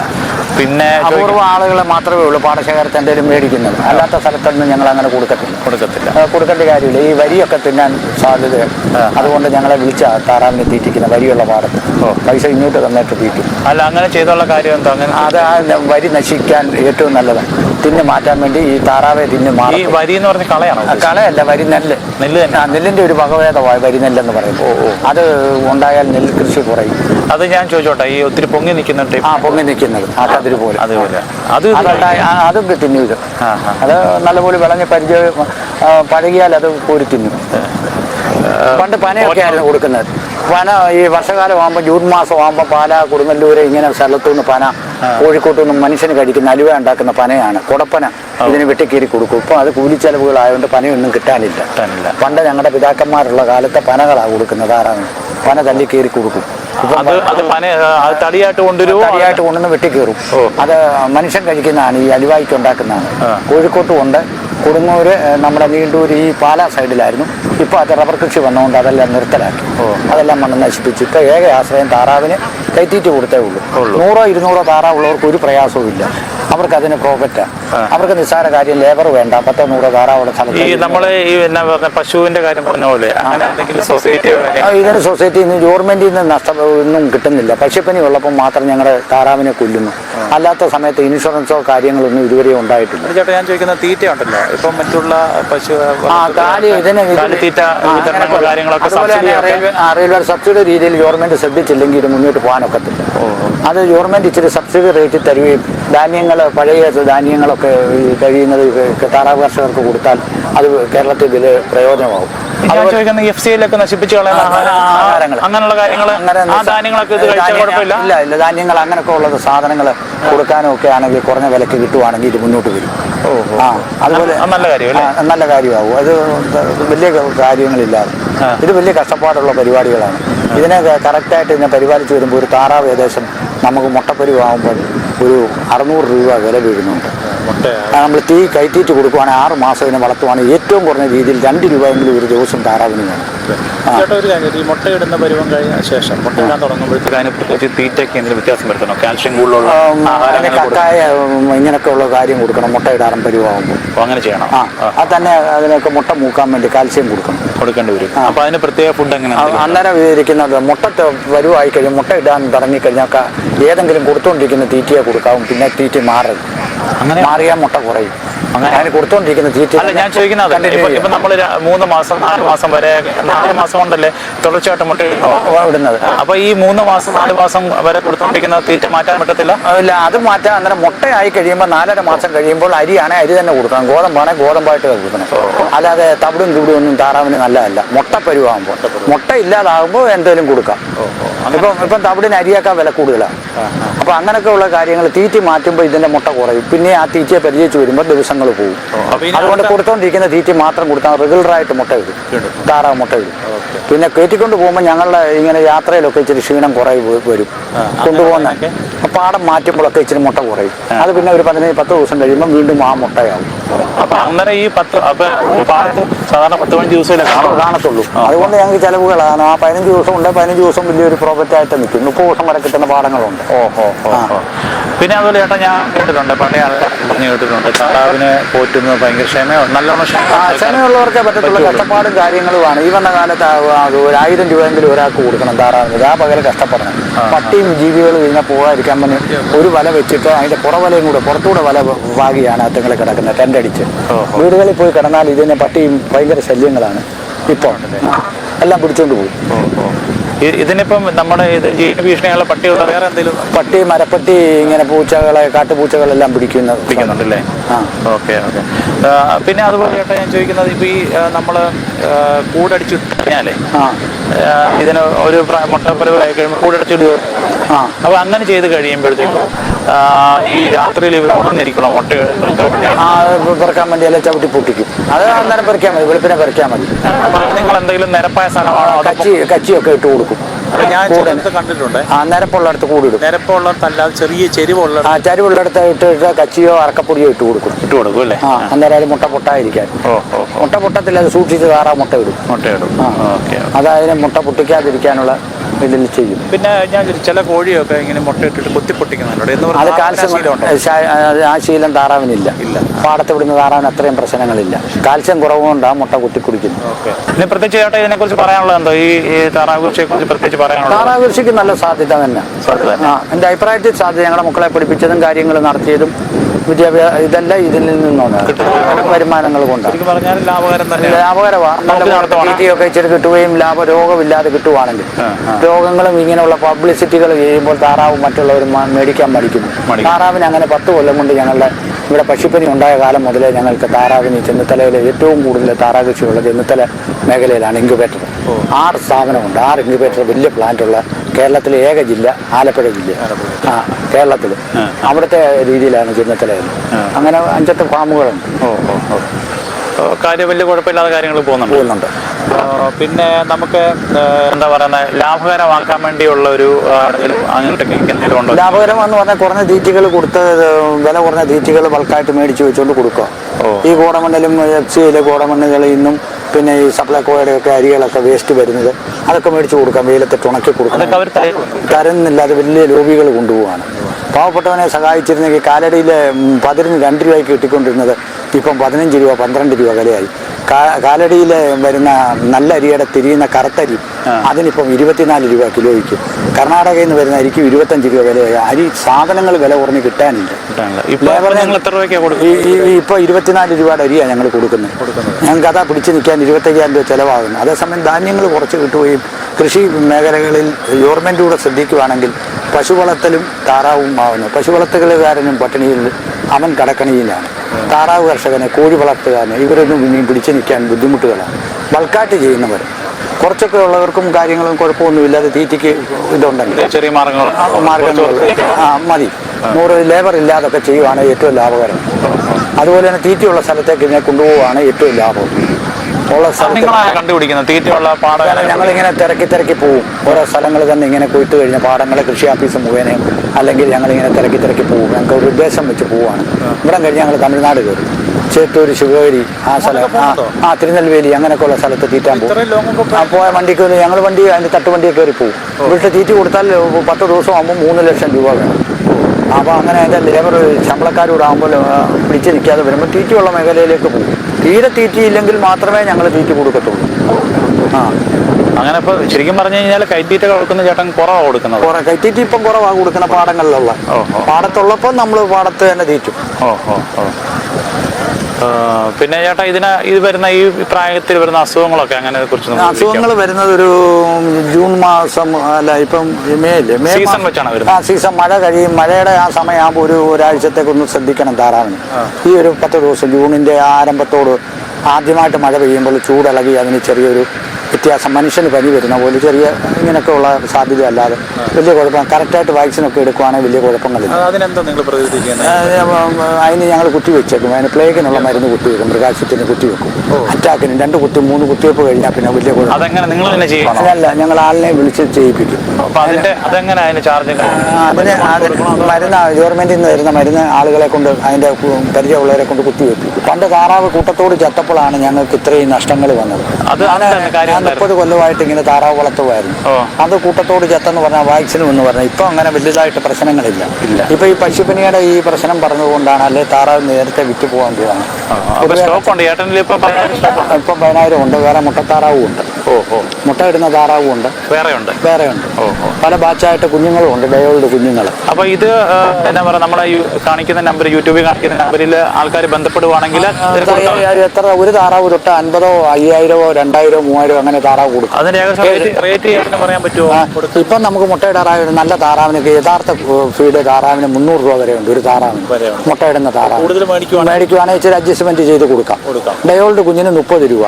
പിന്നെ അപൂർവ ആളുകളെ മാത്രമേ ഉള്ളൂ പാടശേഖരത്തെ എന്തെങ്കിലും മേടിക്കുന്നത്. അല്ലാത്ത സ്ഥലത്തൊന്നും ഞങ്ങൾ അങ്ങനെ കൊടുക്കത്തില്ല. കൊടുക്കത്തില്ല കൊടുക്കേണ്ട കാര്യമില്ല. ഈ വരിയൊക്കെ തിന്നാൻ സാധ്യതയാണ്. അതുകൊണ്ട് ഞങ്ങളെ വിളിച്ച താറാവിനെ തീറ്റിക്കുന്ന വരിയുള്ള പാടത്ത് പൈസ ഇങ്ങോട്ട് തന്നിട്ട് തീറ്റി. അല്ല അങ്ങനെ ചെയ്തുള്ള കാര്യം എന്താ? അങ്ങനെ അത് ആ വരി നശിക്കാൻ ഏറ്റവും നല്ലതാണ്. തിന്ന് മാറ്റാൻ വേണ്ടി ഈ താറാവെ തിന്ന് മാറി വരി എന്ന് പറഞ്ഞ കളയാണ്? കളയല്ല വരി നെല്ല്. നെല്ല് ആ, നെല്ലിന്റെ ഒരു വകഭേദമാണ് വരി നെല്ലെന്ന് പറയും അത് ഉണ്ടായാൽ നെല്ല് കൃഷി കുറയും. അത് ഞാൻ ചോദിച്ചോട്ടെ ഈ ഒത്തിരി പൊങ്ങി നിൽക്കുന്ന ആ പൊങ്ങി നിൽക്കുന്നത്. ആ കതിര് പോലെ അതുപോലെ. അത് അതും തിന്നു ഇത്. അത് നല്ലപോലെ വിളഞ്ഞ പരിചയം പഴകിയാൽ അത് കോരി തിന്നു. പണ്ട് പനയൊക്കെ ആയിരുന്നു കൊടുക്കുന്നത്. പന ഈ വർഷകാലം ആകുമ്പോൾ ജൂൺ മാസം ആകുമ്പോൾ പാല കൊടുങ്ങല്ലൂര് ഇങ്ങനെ സ്ഥലത്തുനിന്ന് പന കോഴിക്കോട്ടു നിന്നും മനുഷ്യന് കഴിക്കുന്ന അലുവ ഉണ്ടാക്കുന്ന പനയാണ്. കുടപ്പന ഇതിന് വെട്ടിക്കീറി കൊടുക്കും. ഇപ്പം അത് കൂലിച്ചെലവുകളായതുകൊണ്ട് പനയൊന്നും കിട്ടാനില്ല. പണ്ട് ഞങ്ങളുടെ പിതാക്കന്മാരുള്ള കാലത്തെ പനകളാണ് കൊടുക്കുന്നത്. ആരാണ് പന തല്ലി കീറി കൊടുക്കും. അത് അത് പന തടിയായിട്ട് കൊണ്ടുവരുമോ തടിയായിട്ട് കൊണ്ടുവന്ന് വെട്ടിക്കീറും. അത് മനുഷ്യൻ കഴിക്കുന്നതാണ് ഈ അലുവായിക്ക് ഉണ്ടാക്കുന്നതാണ്. കോഴിക്കോട്ടും ഉണ്ട് കൊടുങ്ങൂര് നമ്മുടെ നീണ്ടൂർ ഈ പാലാ സൈഡിലായിരുന്നു. ഇപ്പോൾ അത് റബ്ബർ കൃഷി വന്നുകൊണ്ട് അതെല്ലാം നിർത്തലാക്കി. അതെല്ലാം മണ്ണ് നശിപ്പിച്ച് ഇപ്പോൾ ഏക ആശ്രയം താറാവിന് കൈത്തീറ്റ് കൊടുത്തേ ഉള്ളൂ. നൂറോ ഇരുന്നൂറോ താറാവ് ഉള്ളവർക്ക് ഒരു പ്രയാസവും ഇല്ല. അവർക്ക് അതിന് പ്രോഫിറ്റാണ്. അവർക്ക് നിസ്സാര കാര്യം ലേബർ വേണ്ട. പത്തോ നൂറോ താറാവുള്ള ഈ സ്ഥലത്ത് ഈ എന്നാ പറഞ്ഞ പശുവിന്റെ കാര്യം പറഞ്ഞ പോലെ ഇതിന് സൊസൈറ്റിയിൽ നിന്ന് ഗവൺമെന്റിൽ നിന്ന് നഷ്ടം ഒന്നും കിട്ടുന്നില്ല. പക്ഷിപ്പനി ഉള്ളപ്പോൾ മാത്രം ഞങ്ങളുടെ താറാവിനെ കൊല്ലുന്നു. അല്ലാത്ത സമയത്ത് ഇൻഷുറൻസോ കാര്യങ്ങളൊന്നും ഇതുവരെ ഉണ്ടായിട്ടില്ല. ചേട്ടാ ഞാൻ ചോദിക്കുന്ന തീറ്റ ഉണ്ടല്ലോ. ഇപ്പം മറ്റുള്ള പശു ആ കാലി ഇതിന് വിതരണങ്ങൾ കാര്യങ്ങളൊക്കെ റെയിൽവേ സബ്സിഡി രീതിയിൽ ഗവൺമെന്റ് ശ്രദ്ധിച്ചില്ലെങ്കിൽ ഇത് മുന്നോട്ട് പോകാനൊക്കത്തില്ല. അത് ഗവൺമെന്റ് ഇച്ചിരി സബ്സിഡി റേറ്റ് തരികയും ധാന്യങ്ങൾ പഴയ ധാന്യങ്ങളൊക്കെ കഴിയുന്നത് താറാവ് കർഷകർക്ക് കൊടുത്താൽ അത് കേരളത്തിൽ ഇതിൽ പ്രയോജനമാകും. ഞാൻ ചോദിക്കുന്നത് എഫ് കളയുന്ന ആഹാരങ്ങൾ. അങ്ങനെയുള്ള കാര്യങ്ങൾ ആ ധാന്യങ്ങളൊക്കെ ഇത് കഴിച്ചാൽ ധാന്യ- കുഴപ്പമില്ല? ഇല്ല ഇല്ല. ധാന്യങ്ങൾ അങ്ങനെയൊക്കെ ഉള്ളത് സാധനങ്ങൾ കൊടുക്കാനും ഒക്കെ ആണെങ്കിൽ കുറഞ്ഞ വിലക്ക് കിട്ടുവാണെങ്കിൽ ഇത് മുന്നോട്ട് വരും. ആ അതുപോലെ നല്ല കാര്യം അല്ലേ? നല്ല കാര്യമാവും അത് വലിയ കാര്യങ്ങളില്ലാതെ. ഇത് വലിയ കഷ്ടപ്പാടുള്ള പരിപാടികളാണ്. ഇതിനെ കറക്റ്റായിട്ട് ഇതിനെ പരിപാലിച്ച് വരുമ്പോൾ ഒരു താറാവ് ഏകദേശം നമുക്ക് മുട്ടപ്പരിവാകുമ്പോൾ ഒരു അറുന്നൂറ് രൂപ വില വീഴുന്നുണ്ട് നമ്മൾ തീ കൈത്തീറ്റ് കൊടുക്കുവാണെങ്കിൽ ആറ് മാസം ഇതിനെ വളർത്തുവാണെങ്കിൽ ഏറ്റവും കുറഞ്ഞ രീതിയിൽ രണ്ട് രൂപയെങ്കിലും ഒരു ദിവസം താറാവിന് വേണം. ആ. ചേട്ടാ ഒരു കാര്യം ഈ മുട്ടയിടുന്ന പരുവം കഴിഞ്ഞ ശേഷം മുട്ടയിടാൻ തുടങ്ങുമ്പോഴത്തേക്ക് അതിന് പ്രത്യേകിച്ച് തീറ്റയ്ക്ക് എന്തെങ്കിലും വ്യത്യാസം വരുത്തണോ? കാൽഷ്യം കൂടുതലുള്ള അതിന് ആഹാരങ്ങൾ കൊടുക്കണം? കക്കായ ഉം, ഇങ്ങനെയൊക്കെ ഉള്ള കാര്യം കൊടുക്കണം. മുട്ട ഇടാറും പരിവാകുമ്പോൾ അങ്ങനെ ചെയ്യണം. ആ അത് തന്നെ അതിനൊക്കെ മുട്ട മൂക്കാൻ വേണ്ടി കാൽസ്യം കൊടുക്കണം. കൊടുക്കേണ്ടി വരും. അപ്പൊ അതിന് പ്രത്യേക ഫുഡ് എങ്ങനെ അന്നേരം വിചാരിക്കുന്നത് മുട്ട വരുവായി കഴിഞ്ഞാൽ മുട്ട ഇടാൻ തുടങ്ങിക്കഴിഞ്ഞാൽ ഏതെങ്കിലും കൊടുത്തുകൊണ്ടിരിക്കുന്ന തീറ്റയെ കൊടുക്കാവും. പിന്നെ തീറ്റ മാറരുത്. അങ്ങനെ മാറിയാൽ മുട്ട കുറയും. അങ്ങനെ? കൊടുത്തോണ്ടിരിക്കുന്ന കൊടുത്തുകൊണ്ടിരിക്കുന്ന തീറ്റ അല്ല ഞാൻ ചോദിക്കുന്നത് ഇപ്പൊ നമ്മൾ മൂന്ന് മാസം ആറ് മാസം വരെ നാല് മാസം കൊണ്ടല്ലേ തുടർച്ചയായിട്ട് മുട്ട ഇടുന്നത്. ഇടുന്നത് അപ്പൊ ഈ മൂന്ന് മാസം നാല് മാസം വരെ കൊടുത്തോണ്ടിരിക്കുന്ന തീറ്റ മാറ്റാൻ പറ്റത്തില്ല? ഇല്ല അത് മാറ്റാൻ അന്നേരം മുട്ടയായി കഴിയുമ്പോൾ നാലര മാസം കഴിയുമ്പോൾ അരിയാണെ അരി തന്നെ കൊടുക്കണം. ഗോതമ്പാണെ ഗോതമ്പായിട്ട് കൊടുക്കണം അല്ലാതെ തവിടും തുവിടും ഒന്നും താറാവിന് നല്ലതല്ല. മുട്ട പരുവാകുമ്പോൾ. മുട്ട ഇല്ലാതാകുമ്പോൾ എന്തെങ്കിലും കൊടുക്കാം. ഇപ്പം ഇപ്പം തവിടിന് അരിയേക്കാൾ വില കൂടുതലാണ് അപ്പൊ അങ്ങനെയൊക്കെ ഉള്ള കാര്യങ്ങൾ തീറ്റി മാറ്റുമ്പോൾ ഇതിന്റെ മുട്ട കുറയും. പിന്നെ ആ തീറ്റയെ പരിചയിച്ച് വരുമ്പോൾ ദിവസങ്ങൾ പോകും അതുകൊണ്ട് കൊടുത്തോണ്ടിരിക്കുന്ന തീറ്റി മാത്രം കൊടുത്താൽ റെഗുലർ ആയിട്ട് മുട്ട ഇടും. താറാവ് മുട്ട ഇടും. പിന്നെ കയറ്റിക്കൊണ്ട് പോകുമ്പോൾ ഞങ്ങളുടെ ഇങ്ങനെ യാത്രയിലൊക്കെ ഇച്ചിരി ക്ഷീണം കുറയും വരും. കൊണ്ടുപോകുന്ന പാടം മാറ്റുമ്പോഴൊക്കെ ഇച്ചിരി മുട്ട കുറയും. അത് പിന്നെ ഒരു പതിനഞ്ച് പത്ത് ദിവസം കഴിയുമ്പോൾ വീണ്ടും ആ മുട്ടയാവും. അപ്പൊ അന്നേരം ഈ പത്ത് അപ്പൊ സാധാരണ പത്ത് പതിനഞ്ച് ദിവസമല്ലേ കാണും? കാണത്തുള്ളൂ. അതുകൊണ്ട് ഞങ്ങൾക്ക് ചിലവുകളാണ് ആ പതിനഞ്ച് ദിവസം ഉണ്ട് പതിനഞ്ച് ദിവസം വലിയൊരു പ്രോഫിറ്റ് ആയിട്ട് നിൽക്കും. മുപ്പത് ദിവസം വരെ കിട്ടുന്ന പാടങ്ങളുണ്ട് ഓഹോ പിന്നെ അതുപോലെ ചേട്ടാ ഞാൻ കേട്ടിട്ടുണ്ട് പഴയ പറഞ്ഞു കേട്ടിട്ടുണ്ട് താറാവിനെ പോറ്റുന്നത് ഭയങ്കര ക്ഷമയോ? നല്ലോണം ക്ഷമ ക്ഷമയുള്ളവർക്കേ പറ്റത്തുള്ള. കഷ്ടപ്പാടും കാര്യങ്ങളുമാണ് ഈ വന്ന കാലത്ത് ഒരു ആയിരം രൂപയെങ്കിലും ഒരാൾക്ക് കൊടുക്കണം താറാവിന്. ആ പകരം കഷ്ടപ്പെടണം. പട്ടിയും ജീവികളും ഇതിനെ പോകാതിരിക്കാൻ വേണ്ടി ഒരു വല വെച്ചിട്ട് അതിന്റെ പുറവലയും കൂടെ പുറത്തുകൂടെ വല വാകിയാണ് അത്തങ്ങൾ കിടക്കുന്നത് അടിച്ച് വീടുകളിൽ പോയി കിടന്നാൽ ഇതിനെ പട്ടിയും ഭയങ്കര ശല്യങ്ങളാണ്. ഇപ്പോൾ എല്ലാം പിടിച്ചോണ്ട് പോകും. ഇതിനിപ്പം നമ്മുടെ ഭീഷണിയുള്ള പട്ടിയുള്ള വേറെ എന്തെങ്കിലും? പട്ടി മരപ്പട്ടി ഇങ്ങനെ പൂച്ചകളെ കാട്ടുപൂച്ചകളെല്ലാം പിടിക്കുന്ന പിടിക്കുന്നുണ്ടല്ലേ? Okay okay. പിന്നെ അതുപോലെ ചേട്ടാ ഞാൻ ചോദിക്കുന്നത് ഇപ്പൊ ഈ നമ്മൾ കൂടടിച്ചു കഴിഞ്ഞാലേ ഇതിന് ഒരു പ്ര- മുട്ടപ്പരവായി കഴിയുമ്പോൾ കൂടടിച്ചു ആ. അപ്പൊ അങ്ങനെ ചെയ്ത് കഴിയുമ്പോഴത്തേക്കും ഈ രാത്രിയിൽ ഇവർ ഉണർന്നിരിക്കണം മുട്ട പെറുക്കാൻ വേണ്ടി എല്ലാം ചവിട്ടി പൊട്ടിക്കും. അത് അന്നേരം പെറുക്കാൻ മതി വെളുപ്പിനെ പെറുക്കാൻ മതി. നിങ്ങൾ എന്തെങ്കിലും നിരപ്പായ സ്ഥലമാണോ? കച്ചി കച്ചിയൊക്കെ ഇട്ട് കൊടുക്കും. ഞാൻ ചിലടത്ത് കണ്ടിട്ടുണ്ട്. ആ നിരപ്പുള്ളടത്ത് കൂടിയിടും. നിരപ്പുള്ളതല്ലാതെ ചെറിയ ചെരുവുള്ള ആ ചരിവുള്ളിടത്ത് ഇട്ടിട്ട് ഇട്ട് കച്ചിയോ അറക്കപ്പൊടിയോ ഇട്ട് കൊടുക്കും. ഇട്ട് കൊടുക്കും അല്ലേ? ആ അന്നേരം അത് മുട്ട പൊട്ടായിരിക്കാൻ മുട്ട പൊട്ടത്തിൽ അത് സൂക്ഷിച്ച് താറാ മുട്ട ഇടും. മുട്ടയിടും ഇടും. അതായത് മുട്ട പൊട്ടിക്കാതിരിക്കാനുള്ള ഇതിൽ ചെയ്യും. പിന്നെ ഞാൻ ചില കോഴിയൊക്കെ ഇങ്ങനെ മുട്ടയിട്ടിട്ട് കുത്തി പൊട്ടിക്കുന്നുണ്ട് എന്ന് അത് കാൽസ്യം ആ ശീലം താറാവിനില്ല. ഇല്ല. പാടത്ത് വിടുന്ന താറാവിന് അത്രയും പ്രശ്നങ്ങളില്ല. കാൽസ്യം കുറവുകൊണ്ടാണ് മുട്ട കുത്തി കുടിക്കുന്നത്. ഓക്കെ. പിന്നെ പ്രത്യേകിച്ച് ചേട്ടാ ഇതിനെ കുറിച്ച് പറയാനുള്ളത് എന്തോ? ഈ താറാവ് കൃഷിയെ കുറിച്ച് പ്രത്യേകിച്ച് പറയാനുള്ളത്? താറാവ് കൃഷിക്ക് നല്ല സാധ്യത തന്നെ. ആ എന്റെ അഭിപ്രായത്തിൽ സാധ്യത ഞങ്ങളുടെ മക്കളെ പഠിപ്പിച്ചതും കാര്യങ്ങൾ നടത്തിയതും വിദ്യാഭ്യാസ ഇതെല്ലാം ഇതിൽ നിന്നാണ് വരുമാനങ്ങൾ കൊണ്ട് ലാഭകരമാണ്. തീറ്റയൊക്കെ ഇച്ചിരി കിട്ടുകയും ലാഭ രോഗമില്ലാതെ കിട്ടുവാണെങ്കിൽ. രോഗങ്ങളും ഇങ്ങനെയുള്ള പബ്ലിസിറ്റികൾ ചെയ്യുമ്പോൾ താറാവ് മറ്റുള്ളവർ മേടിക്കാൻ മടിക്കുന്നു മടിക്കും. താറാവിന് അങ്ങനെ പത്ത് കൊല്ലം കൊണ്ട് ഞങ്ങളുടെ ഇവിടെ പശുപ്പനി ഉണ്ടായ കാലം മുതലേ ഞങ്ങൾക്ക് താറാവിന് ചെന്നിത്തലയിൽ ചെന്നിത്തലയിലെ ഏറ്റവും കൂടുതൽ താറാവ് കൃഷിയുള്ള ചെന്നിത്തല മേഖലയിലാണ് ഇൻക്യുബേറ്റർ ആറ് സ്ഥാപനമുണ്ട്. ആറ് ഇൻക്യുബേറ്റർ വലിയ പ്ലാന്റ് ഉള്ള കേരളത്തിലെ ഏക ജില്ല ആലപ്പുഴ ജില്ല. ആ കേരളത്തിൽ. അവിടുത്തെ രീതിയിലാണ് ചെന്നിത്തലയിൽ ആ. അങ്ങനെ അഞ്ചെട്ട് ഫാമുകളുണ്ട്. കാര്യം വലിയ കുഴപ്പമില്ലാത്ത കാര്യങ്ങൾ പോകുന്നുണ്ട്. പോകുന്നുണ്ട്. പിന്നെ നമുക്ക് എന്താ പറയുന്നത് ലാഭകരമാക്കാൻ വേണ്ടിയുള്ള ഒരു എന്തെങ്കിലും ലാഭകരമെന്ന് പറഞ്ഞാൽ കുറഞ്ഞ തീറ്റകൾ കൊടുത്ത് വില കുറഞ്ഞ തീറ്റകൾ ബൾക്കായിട്ട് മേടിച്ച് വെച്ചുകൊണ്ട് കൊടുക്കുക. ഈ കോടമണ്ണിലും എഫ് സിയിലെ കോടമണ്ണുകൾ ഇന്നും പിന്നെ ഈ സപ്ലൈകോയുടെ ഒക്കെ അരികളൊക്കെ വേസ്റ്റ് വരുന്നത് അതൊക്കെ മേടിച്ച് കൊടുക്കാം വെയിലത്തിട്ട് ഉണക്കി കൊടുക്കാം. തരുന്നില്ല അത് വലിയ ലോബികൾ കൊണ്ടുപോവാണ്. പാവപ്പെട്ടവനെ സഹായിച്ചിരുന്നെങ്കിൽ കാലടിയിലെ പതിരിന് രണ്ട് രൂപയ്ക്ക് കിട്ടിക്കൊണ്ടിരുന്നത് ഇപ്പം പതിനഞ്ച് രൂപ പന്ത്രണ്ട് രൂപ വിലയായി. കാലടിയിൽ വരുന്ന നല്ല അരിയുടെ തിരിയുന്ന കറുത്തരി അതിനിപ്പം ഇരുപത്തിനാല് രൂപ കിലോയ്ക്ക്. കർണാടകയിൽ നിന്ന് വരുന്ന അരിക്ക് ഇരുപത്തഞ്ച് രൂപ വിലയായി. അരി സാധനങ്ങൾ വില കുറഞ്ഞ് കിട്ടാനില്ല. ഇപ്പൊ ഇപ്പോൾ ഇരുപത്തിനാല് രൂപയുടെ അരിയാണ് ഞങ്ങൾ കൊടുക്കുന്നത്. ഞങ്ങൾക്ക് അതാ പിടിച്ച് നിൽക്കാൻ ഇരുപത്തയ്യായിരം രൂപ ചിലവാകുന്നു അതേസമയം ധാന്യങ്ങൾ കുറച്ച് കിട്ടുകയും കൃഷി മേഖലകളിൽ ഗവൺമെന്റ് കൂടെ ശ്രദ്ധിക്കുകയാണെങ്കിൽ പശു വളർത്തലും താറാവും ആവുന്നു പശു വളർത്തലുകാരനും പട്ടിണിയിൽ അവൻ കടക്കണിയിലാണ്. താറാവ് കർഷകനെ കോഴി വളർത്തുകാരനെ ഇവരൊന്നും ഇനിയും പിടിച്ചു നിൽക്കാൻ ബുദ്ധിമുട്ടുകളാണ്. ബൾക്കായിട്ട് ചെയ്യുന്നവർ. കുറച്ചൊക്കെ ഉള്ളവർക്കും കാര്യങ്ങളും കുഴപ്പമൊന്നുമില്ലാതെ തീറ്റയ്ക്ക് ഇതുണ്ടെങ്കിൽ. ചെറിയ മാർഗങ്ങൾ മാർഗങ്ങൾ ആ മതി. നൂറ് ലേബർ ഇല്ലാതൊക്കെ ചെയ്യുവാണ് ഏറ്റവും ലാഭകരം. അതുപോലെ തന്നെ തീറ്റയുള്ള സ്ഥലത്തേക്ക് ഇതിനെ കൊണ്ടുപോവുകയാണ് ഏറ്റവും ലാഭം. ഉള്ള കണ്ടുപിടിക്കുന്നത്? തീറ്റയുള്ള പാടങ്ങൾ ഞങ്ങളിങ്ങനെ തിരക്കി തിരക്കി പോവും. ഓരോ സ്ഥലങ്ങൾ തന്നെ ഇങ്ങനെ കൊയ്ത്തു കഴിഞ്ഞ പാടങ്ങളെ കൃഷി ഓഫീസ് മുഖേനയും അല്ലെങ്കിൽ ഞങ്ങളിങ്ങനെ തിരക്കി തിരക്കി പോകും. ഞങ്ങൾക്ക് ഒരു ഉദ്ദേശം വെച്ച് പോവാണ്. ഇവിടെ കഴിഞ്ഞ് ഞങ്ങൾ തമിഴ്നാട് കയറി. ചേത്തൂര് ശിവഗിരി ആ സ്ഥലം ആ തിരുനെൽവേലി അങ്ങനെയൊക്കെയുള്ള സ്ഥലത്ത് തീറ്റാൻ പോകും. ആ പോയ വണ്ടിക്ക് ഞങ്ങൾ വണ്ടി അതിന്റെ തട്ടുവണ്ടിയെ കയറി പോകും. ഇവിടുത്തെ തീറ്റി കൊടുത്താൽ പത്ത് ദിവസം ആകുമ്പോൾ മൂന്ന് ലക്ഷം രൂപ വേണം. അപ്പോൾ അങ്ങനെ അതിന്റെ ലേബർ ശമ്പളക്കാരോട് ആകുമ്പോൾ പിടിച്ചു നിൽക്കാതെ വരുമ്പോൾ തീറ്റിയുള്ള മേഖലയിലേക്ക് പോകും. തീരെ തീറ്റിയില്ലെങ്കിൽ മാത്രമേ ഞങ്ങൾ തീറ്റി കൊടുക്കത്തുള്ളൂ. ആ. അങ്ങനെ ഇപ്പൊ ശരിക്കും പറഞ്ഞു കഴിഞ്ഞാൽ കൈത്തീറ്റ കൊടുക്കുന്ന ചേട്ടൻ കുറവാണ് കൊടുക്കുന്നത്. കൈത്തീറ്റി ഇപ്പം കുറവാണ് കൊടുക്കുന്ന പാടങ്ങളിലുള്ള. പാടത്തുള്ളപ്പോൾ നമ്മൾ പാടത്ത് തന്നെ തീറ്റും. ഓ ഓ. ഓ പിന്നെ ചേട്ടാ ഇതിന് ഇത് വരുന്ന ഈ പ്രായത്തിൽ വരുന്ന അസുഖങ്ങളൊക്കെ അങ്ങനെ കുറിച്ച് അസുഖങ്ങൾ വരുന്നത് ഒരു ജൂൺ മാസം അല്ല ഇപ്പം മേൽ മേ സീസൺ വെച്ചാണ് വരുന്നത്? ആ സീസൺ മഴ കഴിയും. മഴയുടെ ആ സമയമാകുമ്പോൾ ഒരു ഒരാഴ്ചത്തേക്ക് ഒന്ന് ശ്രദ്ധിക്കണം താറാവിന് ഈ ഒരു പത്ത് ദിവസം ജൂണിന്റെ ആരംഭത്തോട് ആദ്യമായിട്ട് മഴ പെയ്യുമ്പോൾ ചൂടിളകി അതിന് ചെറിയൊരു വ്യത്യാസം. മനുഷ്യന് പനി വരുന്ന പോലെ ചെറിയ ഇങ്ങനെയൊക്കെ ഉള്ള സാധ്യത അല്ലാതെ വലിയ കുഴപ്പം കറക്റ്റായിട്ട് വാക്സിനൊക്കെ എടുക്കുവാണെങ്കിൽ വലിയ കുഴപ്പങ്ങളില്ല. അതിന് ഞങ്ങൾ കുത്തി വെച്ചേക്കും അതിന് പ്ലേഗിനുള്ള മരുന്ന് കുത്തി വെക്കും മൃഗാശുപത്രിന് കുത്തി വെക്കും അറ്റാക്കിന് രണ്ട് കുത്തി മൂന്ന് കുത്തിവെപ്പ് കഴിഞ്ഞാൽ പിന്നെ വലിയ കുഴപ്പം. അല്ല ഞങ്ങൾ ആളിനെ വിളിച്ച് ചെയ്യിപ്പിക്കും. അതിന് മരുന്ന് ഗവൺമെന്റിൽ നിന്ന് വരുന്ന മരുന്ന് ആളുകളെ കൊണ്ട് അതിന്റെ പരിചയമുള്ളവരെ കൊണ്ട് കുത്തിവെപ്പിക്കും. പണ്ട് താറാവ് കൂട്ടത്തോട് ചത്തപ്പോഴാണ് ഞങ്ങൾക്ക് ഇത്രയും നഷ്ടങ്ങൾ വന്നത്. അത് മുപ്പത് കൊല്ലമായിട്ട് ഇങ്ങനെ താറാവ് വളർത്തുമായിരുന്നു. അത് കൂട്ടത്തോട് ചത്തെന്ന് പറഞ്ഞാൽ വാക്സിനും എന്ന് പറഞ്ഞാൽ ഇപ്പം അങ്ങനെ വലുതായിട്ട് പ്രശ്നങ്ങളില്ല. ഇപ്പൊ ഈ പശുപ്പനിയുടെ ഈ പ്രശ്നം പറഞ്ഞതുകൊണ്ടാണ് അല്ലെ താറാവ് നേരത്തെ വിറ്റ് ചേട്ടനിൽ ഇപ്പൊ പതിനായിരം ഉണ്ട്. വേറെ മുട്ടത്താറാവും ഉണ്ട്. മുട്ട ഇടുന്ന താറാവും ഉണ്ട് വേറെ ഉണ്ട് വേറെ ഉണ്ട് പല ബാച്ചായിട്ട് കുഞ്ഞുങ്ങളും ഉണ്ട് ഡയോൾഡ് കുഞ്ഞുങ്ങൾ. അപ്പൊ ഇത് എന്താ പറയുക ഈ കാണിക്കുന്ന നമ്പർ യൂട്യൂബിൽ കാണിക്കുന്ന നമ്പറിൽ ആൾക്കാർ ബന്ധപ്പെടുവാണെങ്കിൽ എത്ര ഒരു താറാവ് തൊട്ട് അൻപതോ അയ്യായിരമോ രണ്ടായിരമോ മൂവായിരമോ അങ്ങനെ താറാവ് കൊടുക്കും. അതിന്റെ റേറ്റ് പറയാൻ പറ്റുമോ ഇപ്പൊ നമുക്ക് മുട്ടയിടാറായ ഒരു നല്ല താറാവിനൊക്കെ യഥാർത്ഥ ഫീഡ് താറാവിന് മുന്നൂറ് രൂപ വരെ ഉണ്ട് ഒരു താറാവിന്. മുട്ടയിടുന്ന താറാവ്. കൂടുതൽ മേടിക്കുവാണെങ്കിൽ ഇച്ചിരി അഡ്ജസ്റ്റ്മെന്റ് ചെയ്ത് കൊടുക്കാം. കൊടുക്കാം. ഡയോൾഡ് കുഞ്ഞിന് മുപ്പത് രൂപ.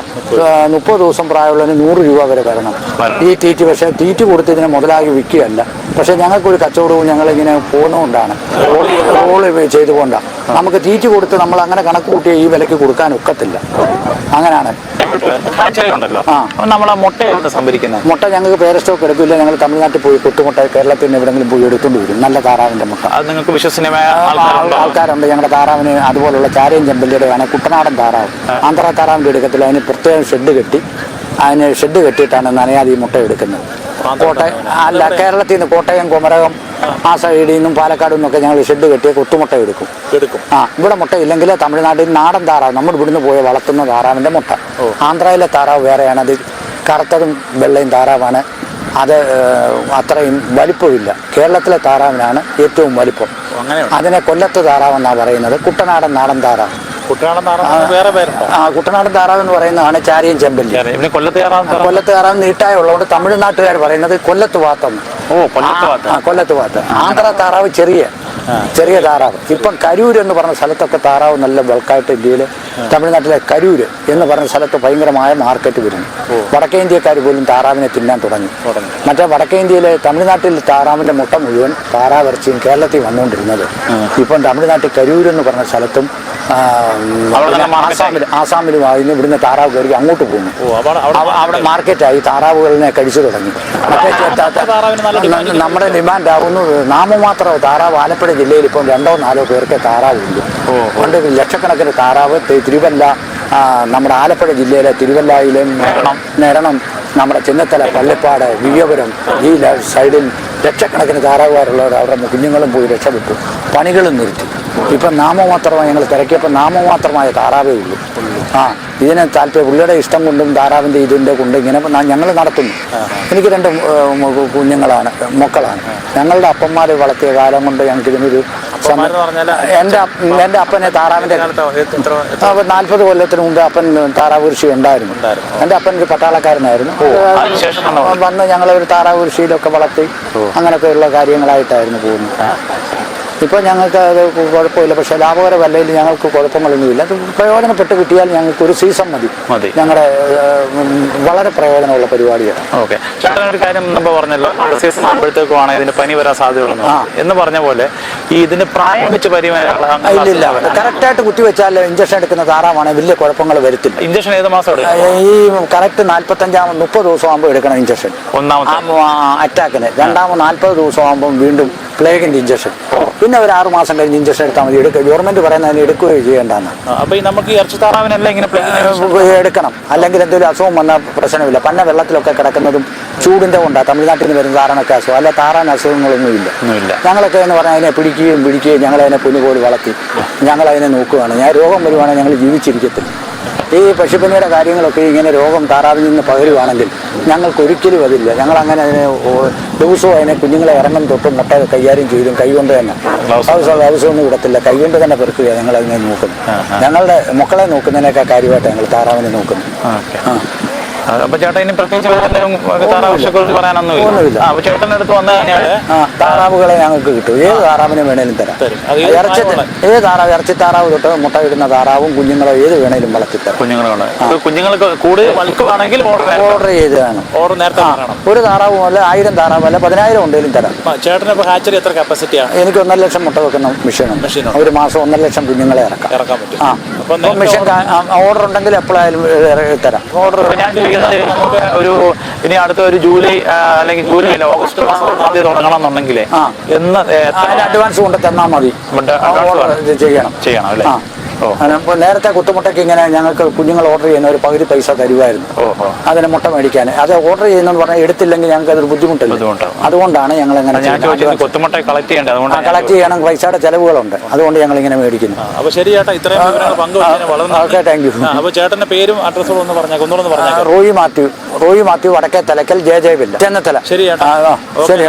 മുപ്പത് ദിവസം പ്രായമുള്ളതിന് നൂറ് രൂപ വരെ വരണം വരണം. ഈ തീറ്റ് പക്ഷേ തീറ്റ് കൊടുത്ത് ഇതിനെ മുതലാക്കി വിൽക്കുകയല്ല. പക്ഷെ ഞങ്ങൾക്കൊരു കച്ചവടവും ഞങ്ങളിങ്ങനെ പോകുന്നതുകൊണ്ടാണ്. റോൾ ചെയ്തുകൊണ്ടാണ് നമുക്ക് തീറ്റ് കൊടുത്ത് നമ്മൾ അങ്ങനെ കണക്ക് കൂട്ടിയ ഈ വിലക്ക് കൊടുക്കാൻ ഒക്കത്തില്ല. അങ്ങനെയാണ്. നമ്മളെ മുട്ട സംഭരിക്കുന്നത്. മുട്ട ഞങ്ങൾക്ക് പേര സ്റ്റോക്ക് എടുക്കില്ല. ഞങ്ങൾ തമിഴ്നാട്ടിൽ പോയി കൊട്ടുമുട്ട കേരളത്തിൽ നിന്ന് എവിടെങ്കിലും പോയി എടുത്തുകൊണ്ട് വരും. നല്ല താറാവിന്റെ മുട്ട. അത് നിങ്ങൾക്ക് വിശ്വസനീയമായ ആൾക്കാരുണ്ടോ? ഞങ്ങളുടെ താറാവിന് അതുപോലുള്ള ചാരയും ചെമ്പല്ലിയുടെ ആണ് കുട്ടനാടൻ താറാവ്. ആന്ധ്ര താറാവിന്റെ എടുക്കത്തില്ല അതിന് പ്രത്യേകം ഷെഡ് കെട്ടി അതിന് ഷെഡ് കെട്ടിയിട്ടാണ് നനയാതെ ഈ മുട്ട എടുക്കുന്നത്. കോട്ടയം അല്ല കേരളത്തിൽ നിന്ന് കോട്ടയം കുമരകം ആ. സൈഡിൽ നിന്നും പാലക്കാട് നിന്നൊക്കെ ഞങ്ങൾ ഷെഡ് കെട്ടിയ കൊത്തുമുട്ട എടുക്കും. എടുക്കും. ആ ഇവിടെ മുട്ട ഇല്ലെങ്കിൽ തമിഴ്നാട്ടിൽ നാടൻ താറാവ് നമ്മൾ ഇവിടുന്ന് പോയി വളർത്തുന്ന താറാവിന്റെ മുട്ട. ആന്ധ്രയിലെ താറാവ് വേറെയാണ്. അത് കറുത്തതും വെള്ളയും താറാവാണ്. അത് അത്രയും വലിപ്പമില്ല. കേരളത്തിലെ താറാവിനാണ് ഏറ്റവും വലിപ്പം. അതിനെ കൊല്ലത്ത് താറാവെന്നാണ് പറയുന്നത്. കുട്ടനാടൻ നാടൻ താറാവ്. താറാവ് വേറെ പേരുണ്ടോ? ആ കുട്ടനാടൻ താറാവ് എന്ന് പറയുന്നതാണ് ചാരിയും ചെമ്പല്ലി. കൊല്ലത്ത് താറാവ് കൊല്ലത്ത് താറാവ് നീട്ടായുള്ളതുകൊണ്ട് തമിഴ്നാട്ടുകാർ പറയുന്നത് കൊല്ലത്ത് വാത്തം ഓ കൊല്ലത്ത് വാത്ത് ആന്ധ്ര താറാവ് ചെറിയ. ചെറിയ താറാവ്. ഇപ്പം കരൂർ എന്ന് പറഞ്ഞ സ്ഥലത്തൊക്കെ താറാവ് നല്ല ബൾക്കായിട്ട് ഇന്ത്യയിൽ തമിഴ്നാട്ടിലെ കരൂർ എന്ന് പറഞ്ഞ സ്ഥലത്ത് ഭയങ്കരമായ മാർക്കറ്റ് വരുന്നു. വടക്കേ ഇന്ത്യക്കാർ പോലും താറാവിനെ തിന്നാൻ തുടങ്ങി. മറ്റേ വടക്കേ ഇന്ത്യയിലെ തമിഴ്നാട്ടിൽ താറാവിന്റെ മുട്ട മുഴുവൻ താറാവിറച്ചിയും കേരളത്തിൽ വന്നുകൊണ്ടിരുന്നത്. ഇപ്പം തമിഴ്നാട്ടിൽ കരൂർ എന്ന് പറഞ്ഞ സ്ഥലത്തും ആസാമിൽ ആസാമിലും ആയിരുന്നു. ഇവിടുന്ന് താറാവ് കയറി അങ്ങോട്ട് പോകുന്നു. അവിടെ അവിടെ അവ- അവിടെ മാർക്കറ്റായി. താറാവുകളിനെ കഴിച്ചു തുടങ്ങി. മറ്റേ നമ്മുടെ ഡിമാൻഡ് ആവുന്നു നാമമാത്ര താറാവ് ആലപ്പുഴ ജില്ലയിൽ ഇപ്പം രണ്ടോ നാലോ പേർക്ക് താറാവുണ്ട്. പണ്ട് ലക്ഷക്കണക്കിന് താറാവ് തിരുവല്ല നമ്മുടെ ആലപ്പുഴ ജില്ലയിലെ തിരുവല്ലയിലും നേരണം. നേരണം. നമ്മുടെ ചിന്നത്തല പള്ളിപ്പാട് വിയ്യപുരം ഈ സൈഡിൽ ലക്ഷക്കണക്കിന് താറാവുകാരുള്ളവർ നിന്ന് കുഞ്ഞുങ്ങളും പോയി രക്ഷപ്പെട്ടു. പണികളും നിർത്തി. ഇപ്പം നാമമാത്രമായി ഞങ്ങൾ തിരക്കിയപ്പോൾ നാമമാത്രമായ താറാവേ ഉള്ളൂ. ആ ഇതിനെ താല്പര്യം പുള്ളിയുടെ ഇഷ്ടം കൊണ്ടും താറാവിന്റെ ഇതിന്റെ കൊണ്ടും ഇങ്ങനെ ഞങ്ങൾ നടത്തുന്നു. എനിക്ക് രണ്ട് കുഞ്ഞുങ്ങളാണ് മക്കളാണ്. ഞങ്ങളുടെ അപ്പന്മാർ വളർത്തിയ കാലം കൊണ്ട് ഞങ്ങൾക്ക് ഇതിനൊരു എന്റെ എന്റെ അപ്പനെ താറാവിന്റെ നാൽപ്പത് കൊല്ലത്തിന് മുമ്പ് അപ്പൻ താറാവ് കൃഷി ഉണ്ടായിരുന്നു. എന്റെ അപ്പൻ ഒരു പട്ടാളക്കാരനായിരുന്നു. വന്നോ? വന്ന് ഞങ്ങൾ ഒരു താറാവ് കൃഷിയിലൊക്കെ വളർത്തി. അങ്ങനെയൊക്കെയുള്ള കാര്യങ്ങളായിട്ടായിരുന്നു പോകുന്നത്. ഇപ്പോൾ ഞങ്ങൾക്ക് അത് കുഴപ്പമില്ല. പക്ഷേ ലാഭകരമല്ലെങ്കിൽ ഞങ്ങൾക്ക് കുഴപ്പങ്ങളൊന്നുമില്ല. അത് പ്രയോജനപ്പെട്ട് കിട്ടിയാൽ ഞങ്ങൾക്ക് ഒരു സീസൺ മതി. മതി. ഞങ്ങളുടെ വളരെ പ്രയോജനമുള്ള പരിപാടിയാണ്. ഓക്കെ. ചേട്ടൻ ഒരു കാര്യം നമ്മൾ പറഞ്ഞല്ലോ. സീസൺ ആകുമ്പോഴത്തേക്കുമാണ് ഇതിന് പനി വരാൻ സാധ്യതയുള്ളത്. എന്ന് പറഞ്ഞ പോലെ ഈ ഇതിന് പ്രായം വെച്ച് ഇല്ലില്ല കറക്റ്റായിട്ട് കുത്തിവെച്ചാൽ ഇഞ്ചക്ഷൻ എടുക്കുന്ന താറാവാണെങ്കിൽ വലിയ കുഴപ്പങ്ങൾ വരുത്തില്ല. ഇഞ്ചക്ഷൻ ഏത് മാസം ഈ കറക്റ്റ് നാൽപ്പത്തഞ്ചാം മുപ്പത് ദിവസം ആകുമ്പോൾ എടുക്കണം ഇഞ്ചക്ഷൻ. ഒന്നാമത് അറ്റാക്കിന്. രണ്ടാമത് നാൽപ്പത് ദിവസം ആകുമ്പോൾ വീണ്ടും പ്ലേഗിന്റെ ഇഞ്ചക്ഷൻ പിന്നെ ഒരു ആറ് മാസം കഴിഞ്ഞ് ഇഞ്ചക്ഷൻ എടുത്താൽ മതി. എടുക്കുക ഗവൺമെന്റ് അതിന് എടുക്കുകയോ ചെയ്യേണ്ടെന്ന്. അപ്പോൾ അപ്പൊ ഈ നമുക്ക് ഈ ഇറച്ചി താറാവിനെല്ലാം ഇങ്ങനെ എടുക്കണം. അല്ലെങ്കിൽ എന്തെങ്കിലും അസുഖം വന്ന പ്രശ്നമില്ല. പന്ന വെള്ളത്തിലൊക്കെ കിടക്കുന്നതും ചൂടിന്റെ കൊണ്ടാണ് തമിഴ്നാട്ടിൽ നിന്ന് വരുന്ന താറാനൊക്കെ അസുഖം. അല്ല താറാൻ അസുഖങ്ങളൊന്നുമില്ല ഒന്നുമില്ല. ഞങ്ങളൊക്കെ എന്ന് പറഞ്ഞാൽ അതിനെ പിടിക്കുകയും പിടിക്കുകയും ഞങ്ങളതിനെ അതിനെ പൊന്നുപോലെ വളർത്തി. ഞങ്ങളതിനെ നോക്കുകയാണ്. ഞാൻ രോഗം വരുവാണെങ്കിൽ ഞങ്ങൾ ജീവിച്ചിരിക്കത്തില്ല. ഈ പക്ഷിപ്പനിയുടെ കാര്യങ്ങളൊക്കെ ഇങ്ങനെ രോഗം താറാവിൽ നിന്ന് പകരുവാണെങ്കിൽ ഞങ്ങൾക്കൊരിക്കലും അതില്ല. ഞങ്ങൾ അങ്ങനെ അതിനെ ദിവസവും അതിനെ കുഞ്ഞുങ്ങളെ ഇറങ്ങും തൊട്ടും മുട്ട കൈകാര്യം ചെയ്തും കൈകൊണ്ട് തന്നെ. ദിവസമൊന്നും വിടത്തില്ല. കൈകൊണ്ട് തന്നെ പെറുക്കുക ഞങ്ങൾ അതിനെ നോക്കുന്നത്. ആ, ആ. ഞങ്ങളുടെ മക്കളെ നോക്കുന്നതിനൊക്കെ കാര്യമായിട്ട് ഞങ്ങൾ താറാവിനെ നോക്കുന്നു ആ. അപ്പൊ ചേട്ടൻ ഇനി പ്രത്യേകിച്ച് താറാവിനെ കുറിച്ച് പറയാനൊന്നുമില്ല. അപ്പൊ ചേട്ടന്റെ അടുത്ത് വന്നു കഴിഞ്ഞാൽ താറാവുകളെ ഞങ്ങൾക്ക് കിട്ടും. ഏത് താറാവിനെ വേണേലും തരാം. ഇറച്ചി? ഏത് താറാവ് ഇറച്ചി താറാവ് തൊട്ട് മുട്ട ഇടുന്ന താറാവും കുഞ്ഞുങ്ങളോ ഏത് വേണേലും വളർത്തി തരാം. കുഞ്ഞുങ്ങളാണ് കുഞ്ഞുങ്ങൾക്ക് കൂടുതൽ വലുപ്പമാണെങ്കിൽ ഓർഡർ ചെയ്ത് വേണം. ഓർഡർ നേരത്തെ ഒരു താറാവും അല്ല ആയിരം താറാവും അല്ല പതിനായിരം ഉണ്ടെങ്കിലും തരാം. ചേട്ടന് ഹാച്ചറി എത്ര കപ്പാസിറ്റിയാണ് എനിക്ക് ഒന്നര ലക്ഷം മുട്ട വെക്കുന്ന മെഷീനുണ്ട് മെഷീനുണ്ട്. ഒരു മാസം ഒന്നര ലക്ഷം കുഞ്ഞുങ്ങളെ ഇറക്കാം. ഇറക്കാൻ പറ്റും. ആ. മെഷീൻ ഓർഡർ ഉണ്ടെങ്കിൽ എപ്പോഴായാലും തരാം. ഓർഡർ നമുക്ക് ഒരു ഇനി അടുത്ത ഒരു ജൂലൈ അല്ലെങ്കിൽ ജൂലൈ അല്ല ഓഗസ്റ്റ് മാസം ആദ്യം തുടങ്ങണം എന്നുണ്ടെങ്കിൽ ആ. എന്ന് അതിന് അഡ്വാൻസ് കൊണ്ട് തന്നാൽ മതി ചെയ്യണം. ചെയ്യണം അല്ലേ? അപ്പോൾ നേരത്തെ കുത്തുമുട്ടയ്ക്ക് ഇങ്ങനെ ഞങ്ങൾക്ക് കുഞ്ഞുങ്ങൾ ഓർഡർ ചെയ്യുന്ന ഒരു പകുതി പൈസ തരുമായിരുന്നു. അതിന് മുട്ട മേടിക്കാൻ. അത് ഓർഡർ ചെയ്യുന്നെന്ന് പറഞ്ഞാൽ എടുത്തില്ലെങ്കിൽ ഞങ്ങൾക്ക് അതൊരു ബുദ്ധിമുട്ടില്ല. അതുകൊണ്ടാണ് ഞങ്ങൾ കൊത്തുമുട്ട കളക്ട് ചെയ്യേണ്ടത് അതുകൊണ്ട് കളക്ട് ചെയ്യണം. പൈസയുടെ ചെലവുകളുണ്ട്. അതുകൊണ്ട് ഞങ്ങൾ ഇങ്ങനെ മേടിക്കുന്നു. അപ്പോൾ ശരി ചേട്ടാ ഇത്രയും വിവരങ്ങൾ പങ്കുവയ്ക്കാൻ വളരെ ഓക്കെ താങ്ക് യു അപ്പോൾ പേരും അഡ്രസ്സും ഒന്ന് ഒന്നുകൂടെ റോയി മാത്യു റോയി മാത്യു വടക്കേ തലക്കൽ ജയ ജയവില്ല ചെന്നത്തല. ശരി ചേട്ടാ. ശരി.